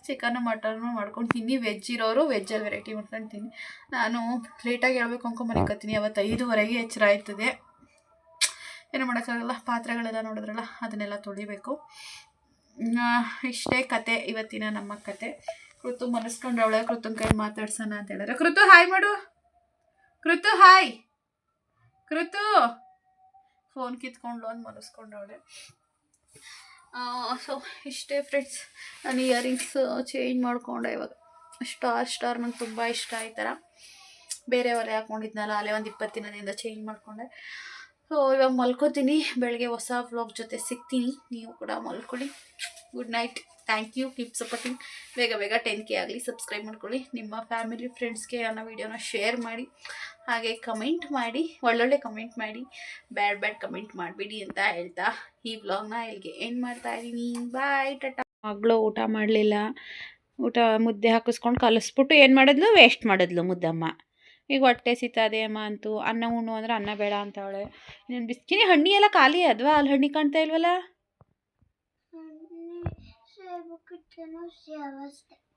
ಚಿಕನ್ನು ಮಟನ್ನು ಮಾಡ್ಕೊಂಡು ತಿನ್ನಿ. ವೆಜ್ ಇರೋರು ವೆಜ್ಜಲ್ಲಿ ವೆರೈಟಿ ಮಾಡ್ಕೊಂಡು ತಿನ್ನಿ. ನಾನು ಲೇಟಾಗಿ ಹೇಳ್ಬೇಕು ಕತ್ತೀನಿ. ಅವತ್ತು ಐದುವರೆಗೆ ಎಚ್ಚರ ಆಯ್ತದೆ. ಏನು ಮಾಡೋಕ್ಕಾಗಲ್ಲ, ಪಾತ್ರೆಗಳೆಲ್ಲ ನೋಡಿದ್ರಲ್ಲ, ಅದನ್ನೆಲ್ಲ ತೊಳಿಬೇಕು. ಇಷ್ಟೇ ಕತೆ, ಇವತ್ತಿನ ನಮ್ಮ ಕತೆ. ಕೃತು ಮನಸ್ಕೊಂಡವಳೆ ಕೃತನ್ ಕೈ ಮಾತಾಡ್ಸೋಣ ಅಂತ ಹೇಳಿದ್ರೆ, ಕೃತು ಹಾಯ್ ಮಾಡು. ಕೃತು ಹಾಯ್ ಕೃತು. ಫೋನ್ ಕಿತ್ಕೊಂಡು ಅಂತ ಮನಸ್ಕೊಂಡವಳೆ ಸೊ ಇಷ್ಟೇ ಫ್ರೆಂಡ್ಸ್ ನಾನು ಇಯರಿಂಗ್ಸ್ ಚೇಂಜ್ ಮಾಡ್ಕೊಂಡೆ ಇವಾಗ. ಸ್ಟಾರ್ ಸ್ಟಾರ್ ನಂಗೆ ತುಂಬ ಇಷ್ಟ ಈ ಥರ ಬೇರೆ ಒಲೆ ಹಾಕೊಂಡಿದ್ನಲ್ಲ, ಅಲ್ಲೇ ಒಂದು ಇಪ್ಪತ್ತು ದಿನದಿಂದ ಚೇಂಜ್ ಮಾಡಿಕೊಂಡೆ. ಸೊ ಇವಾಗ ಮಲ್ಕೋತೀನಿ. ಬೆಳಗ್ಗೆ ಹೊಸ ವ್ಲಾಗ್ ಜೊತೆ ಸಿಗ್ತೀನಿ. ನೀವು ಕೂಡ ಮಲ್ಕೊಳ್ಳಿ. Good night. Thank you keep supporting ಬೇಗ ಬೇಗ ಟೆನ್ ಕೆ ಆಗಲಿ ಸಬ್ಸ್ಕ್ರೈಬ್ ಮಾಡ್ಕೊಳ್ಳಿ. ನಿಮ್ಮ ಫ್ಯಾಮಿಲಿ ಫ್ರೆಂಡ್ಸ್ಗೆ ಅನ್ನೋ ವಿಡಿಯೋನ ಶೇರ್ ಮಾಡಿ. ಹಾಗೆ ಕಮೆಂಟ್ ಮಾಡಿ. ಒಳ್ಳೊಳ್ಳೆ ಕಮೆಂಟ್ ಮಾಡಿ. ಬ್ಯಾಡ್ ಬ್ಯಾಡ್ ಕಮೆಂಟ್ ಮಾಡಿಬಿಡಿ ಅಂತ ಹೇಳ್ತಾ ಈ ವ್ಲಾಗ್ನ ಇಲ್ಲಿಗೆ ಏನು ಮಾಡ್ತಾ ಇದ್ದೀನಿ. ಬಾಯ್ ಟಟಾ ಮಗಳು ಊಟ ಮಾಡಲಿಲ್ಲ. ಊಟ ಮುದ್ದೆ ಹಾಕಿಸ್ಕೊಂಡು ಕಲಿಸ್ಬಿಟ್ಟು ಏನು ಮಾಡಿದ್ಲು? ವೇಸ್ಟ್ ಮಾಡಿದ್ಲು ಮುದ್ದಮ್ಮ. ಈಗ ಹೊಟ್ಟೆ ಸೀತಾದೆ ಅಮ್ಮ ಅಂತೂ. ಅನ್ನ ಉಣ್ಣು ಅಂದ್ರೆ ಅನ್ನ ಬೇಡ ಅಂತವಳೆ. ಬಿಸ್ಕಿನಿ ಹಣ್ಣಿ ಎಲ್ಲ ಖಾಲಿ ಅದ್ವಾ? ಅಲ್ಲಿ ಹಣ್ಣಿ ಕಾಣ್ತಾ ಇಲ್ವಲ್ಲ?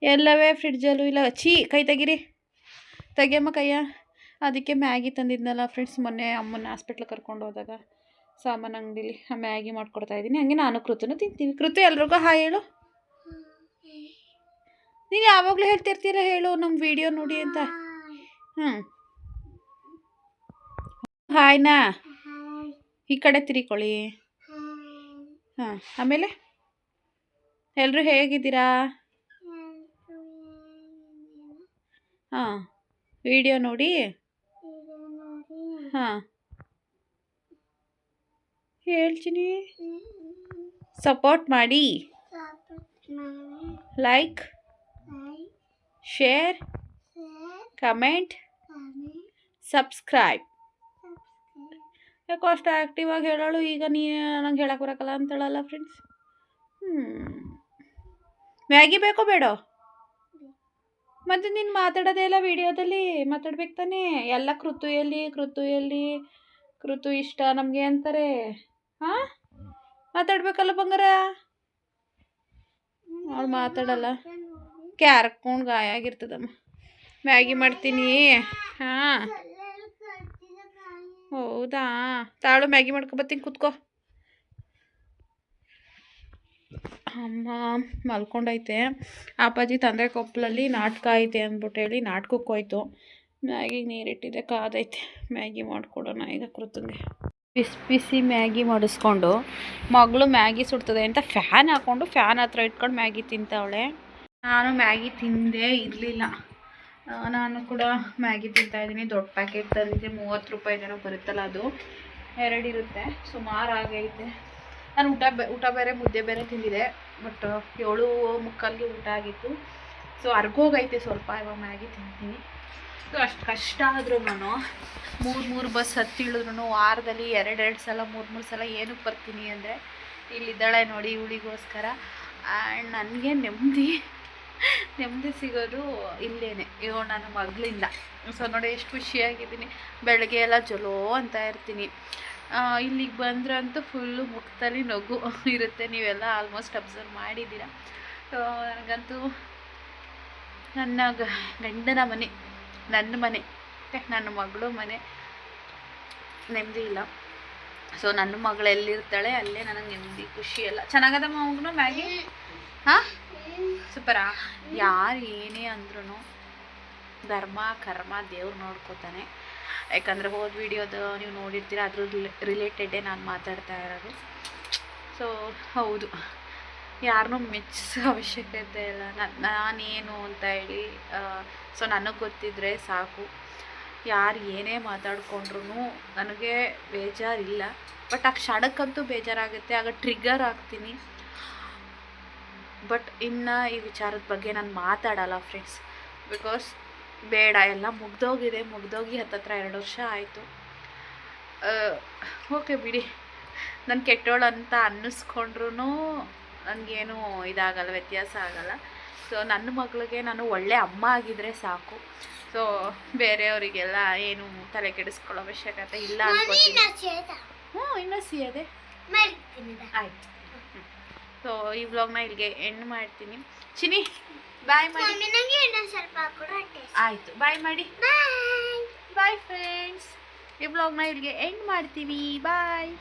ಎಲ್ಲವೇ ಫ್ರಿಡ್ಜಲ್ಲೂ ಇಲ್ಲ. ಛೀ ಕೈ ತೆಗೀರಿ. ತೆಗಿಯಮ್ಮ ಕೈಯ. ಅದಕ್ಕೆ ಮ್ಯಾಗಿ ತಂದಿದ್ನಲ್ಲ ಫ್ರೆಂಡ್ಸ್ ಮೊನ್ನೆ ಅಮ್ಮನ ಹಾಸ್ಪಿಟ್ಲಿಗೆ ಕರ್ಕೊಂಡು ಹೋದಾಗ ಸಾಮಾನು ಅಂಗಡಿಲಿ ಆ ಮ್ಯಾಗಿ ಮಾಡ್ಕೊಡ್ತಾ ಇದ್ದೀನಿ. ಹಂಗೆ ನಾನು ಕೃತನು ತಿಂತೀನಿ ಕೃತು ಎಲ್ರಿಗೂ ಹಾಯ್ ಹೇಳು. ನೀನು ಯಾವಾಗಲೂ ಹೇಳ್ತಿರ್ತೀರ ಹೇಳು ನಮ್ಮ ವಿಡಿಯೋ ನೋಡಿ ಅಂತ. ಹ್ಞೂ ಹಾಯ್ನಾ? ಈ ಕಡೆ ತಿರಿಕೊಳ್ಳಿ. ಹಾಂ ಆಮೇಲೆ? ಎಲ್ಲರೂ ಹೇಗಿದ್ದೀರಾ? ಹಾಂ, ವಿಡಿಯೋ ನೋಡಿ. ಹಾಂ. ಹೇಳ್ತೀನಿ. ಸಪೋರ್ಟ್ ಮಾಡಿ. Like, share, comment, subscribe. ಯಾಕೋ ಅಷ್ಟು ಆ್ಯಕ್ಟಿವ್ ಆಗಿ ಹೇಳೋಳು? ಈಗ ನೀ ನಂಗೆ ಹೇಳಕ್ಕೆ ಬರೋಕ್ಕಲ್ಲ ಅಂತೇಳಲ್ಲ ಫ್ರೆಂಡ್ಸ್. ಹ್ಞೂ ಮ್ಯಾಗಿ ಬೇಕೋ ಬೇಡ? ಮತ್ತು ನೀನು ಮಾತಾಡೋದೇ ಇಲ್ಲ ವಿಡಿಯೋದಲ್ಲಿ ಮಾತಾಡ್ಬೇಕು ತಾನೇ? ಎಲ್ಲ ಕೃತು ಎಲ್ಲಿ ಕೃತು ಎಲ್ಲಿ, ಕೃತು ಇಷ್ಟ ನಮಗೆ ಅಂತಾರೆ. ಹಾಂ? ಮಾತಾಡ್ಬೇಕಲ್ಲ ಬಂಗಾರ? ಅವ್ಳು ಮಾತಾಡಲ್ಲ. ಕ್ಯಾರ್ಕೊಂಡು ಗಾಯ ಆಗಿರ್ತದಮ್ಮ. ಮ್ಯಾಗಿ ಮಾಡ್ತೀನಿ. ಹಾಂ. ಹೌದಾ? ತಾಳು ಮ್ಯಾಗಿ ಮಾಡ್ಕೊಬತ್ತೀನಿ ಕೂತ್ಕೋ. ಅಮ್ಮ ಮಲ್ಕೊಂಡೈತೆ. ಅಪ್ಪಾಜಿ ತಂದೆ ಕೊಪ್ಪಲಲ್ಲಿ ನಾಟಕ ಐತೆ ಅಂದ್ಬಿಟ್ಟು ಹೇಳಿ ನಾಟಕಕ್ಕೆ ಹೋಯ್ತು. ಮ್ಯಾಗಿಗೆ ನೀರಿಟ್ಟಿದೆ, ಕಾದೈತೆ. ಮ್ಯಾಗಿ ಮಾಡಿಕೊಡೋಣ ಈಗ ಕೃತಂಗೆ. ಬಿಸಿ ಬಿಸಿ ಮ್ಯಾಗಿ ಮಾಡಿಸ್ಕೊಂಡು ಮಗಳು ಮ್ಯಾಗಿ ಸುಡ್ತದೆ ಅಂತ ಫ್ಯಾನ್ ಹಾಕ್ಕೊಂಡು ಫ್ಯಾನ್ ಹತ್ರ ಇಟ್ಕೊಂಡು ಮ್ಯಾಗಿ ತಿಂತಾವಳೆ. ನಾನು ಮ್ಯಾಗಿ ತಿಂದೇ ಇರಲಿಲ್ಲ. ನಾನು ಕೂಡ ಮ್ಯಾಗಿ ತಿಂತಾಯಿದ್ದೀನಿ ದೊಡ್ಡ ಪ್ಯಾಕೆಟ್ ತಂದಿದ್ದೆ ಮೂವತ್ತು ರೂಪಾಯಿ ಏನೋ ಬರುತ್ತಲ್ಲ ಅದು. ಎರಡಿರುತ್ತೆ ಸುಮಾರು ಆಗೈತೆ ನಾನು ಊಟ ಬೆ ಊಟ ಬೇರೆ, ಮುದ್ದೆ ಬೇರೆ ತಿಂದಿದೆ ಬಟ್ ಏಳು ಮುಕ್ಕಾಲಿಗೆ ಊಟ ಆಗಿತ್ತು. ಸೊ ಅರ್ಗೋಗೈತೆ ಸ್ವಲ್ಪ, ಇವಾಗ ಮ್ಯಾಗಿ ತಿಂತೀನಿ. ಸೊ ಅಷ್ಟು ಕಷ್ಟ ಆದ್ರೂ ನಾನು ಮೂರು ಮೂರು ಬಸ್ ಹತ್ತಿಳಿದ್ರು ವಾರದಲ್ಲಿ ಎರಡೆರಡು ಸಲ, ಮೂರು ಮೂರು ಸಲ ಏನಕ್ಕೆ ಬರ್ತೀನಿ ಅಂದರೆ, ಇಲ್ಲಿದ್ದಾಳೆ ನೋಡಿ ಇವಳಿಗೋಸ್ಕರ ಆ್ಯಂಡ್ ನನಗೆ ನೆಮ್ಮದಿ ನೆಮ್ಮದಿ ಸಿಗೋದು ಇಲ್ಲೇನೆ ಇವ ನನ್ನ ಮಗಳಿಂದ. ಸೊ ನೋಡಿ, ಎಷ್ಟು ಖುಷಿಯಾಗಿದ್ದೀನಿ. ಬೆಳಗ್ಗೆ ಎಲ್ಲ ಚಲೋ ಅಂತ ಇರ್ತೀನಿ. ಇಲ್ಲಿಗೆ ಬಂದ್ರಂತೂ ಫುಲ್ಲು ಮುಖದಲ್ಲಿ ನಗು ಇರುತ್ತೆ. ನೀವೆಲ್ಲ ಆಲ್ಮೋಸ್ಟ್ ಅಬ್ಸರ್ವ್ ಮಾಡಿದ್ದೀರ. ನನಗಂತೂ ನನ್ನ ಗಂಡನ ಮನೆ, ನನ್ನ ಮನೆ ನನ್ನ ಮಗಳು ಮನೆ ನೆಮ್ಮದಿ ಇಲ್ಲ. ಸೊ ನನ್ನ ಮಗಳು ಎಲ್ಲಿರ್ತಾಳೆ, ಅಲ್ಲೇ ನನಗೆ ನೆಮ್ಮದಿ, ಖುಷಿ ಎಲ್ಲ. ಚೆನ್ನಾಗದ ಮಗನು ಮ್ಯಾಗಿ? ಹಾಂ? ಸೂಪರಾ ಯಾರು ಏನೇ ಅಂದ್ರೂ ಧರ್ಮ, ಕರ್ಮ ದೇವ್ರು ನೋಡ್ಕೋತಾನೆ. ಯಾಕಂದರೆ ಹೋದ ವೀಡಿಯೋದು ನೀವು ನೋಡಿರ್ತೀರ, ಅದ್ರ ರಿಲೇಟೆಡೇ ನಾನು ಮಾತಾಡ್ತಾ ಇರೋದು. ಸೊ ಹೌದು. ಯಾರನ್ನೂ ಮೆಚ್ಚಿಸೋ ಅವಶ್ಯಕತೆ ಇಲ್ಲ. ನನ್ನ ಅಂತ ಹೇಳಿ ಸೊ ನನಗೆ ಗೊತ್ತಿದ್ದರೆ ಸಾಕು. ಯಾರು ಏನೇ ಮಾತಾಡ್ಕೊಂಡ್ರು ನನಗೆ ಬೇಜಾರಿಲ್ಲ. ಬಟ್ ಆ ಕ್ಷಣಕ್ಕಂತೂ ಬೇಜಾರಾಗುತ್ತೆ. ಆಗ ಟ್ರಿಗರ್ ಆಗ್ತೀನಿ ಬಟ್ ಇನ್ನು ಈ ವಿಚಾರದ ಬಗ್ಗೆ ನಾನು ಮಾತಾಡಲ್ಲ ಫ್ರೆಂಡ್ಸ್ ಬಿಕಾಸ್ ಬೇಡ ಎಲ್ಲ ಮುಗ್ದೋಗಿದೆ ಮುಗ್ದೋಗಿ ಹತ್ತತ್ರ ಎರಡು ವರ್ಷ ಆಯಿತು. ಓಕೆ ಬಿಡಿ. ನಾನು ಕೆಟ್ಟೋಳು ಅಂತ ಅನ್ನಿಸ್ಕೊಂಡ್ರೂ ನನಗೇನು ಇದಾಗಲ್ಲ ವ್ಯತ್ಯಾಸ ಆಗಲ್ಲ. ಸೊ ನನ್ನ ಮಗಳಿಗೆ ನಾನು ಒಳ್ಳೆ ಅಮ್ಮ ಆಗಿದ್ದರೆ ಸಾಕು. ಸೊ ಬೇರೆಯವರಿಗೆಲ್ಲ ಏನು ತಲೆ ಕೆಡಿಸ್ಕೊಳ್ಳೋ ಅವಶ್ಯಕತೆ ಇಲ್ಲ ಅನ್ಕೋತೀನಿ. ಹ್ಞೂ ಇನ್ನೂ ಸಿಯದೆ ಆಯಿತು. ಸೊ ಈ ವ್ಲಾಗ್ನ ಇಲ್ಲಿಗೆ ಎಂಡ್ ಮಾಡ್ತೀನಿ. ಚಿನಿ ಬಾಯ್ ಮಾಡಿ ಸ್ವಲ್ಪ ಆಯಿತು. ಬಾಯ್ ಮಾಡಿ ಬಾಯ್ ಬಾಯ್ ಫ್ರೆಂಡ್ಸ್ ಈ ಬ್ಲಾಗ್ನ ಇಲ್ಲಿಗೆ ಎಂಡ್ ಮಾಡ್ತೀವಿ. ಬಾಯ್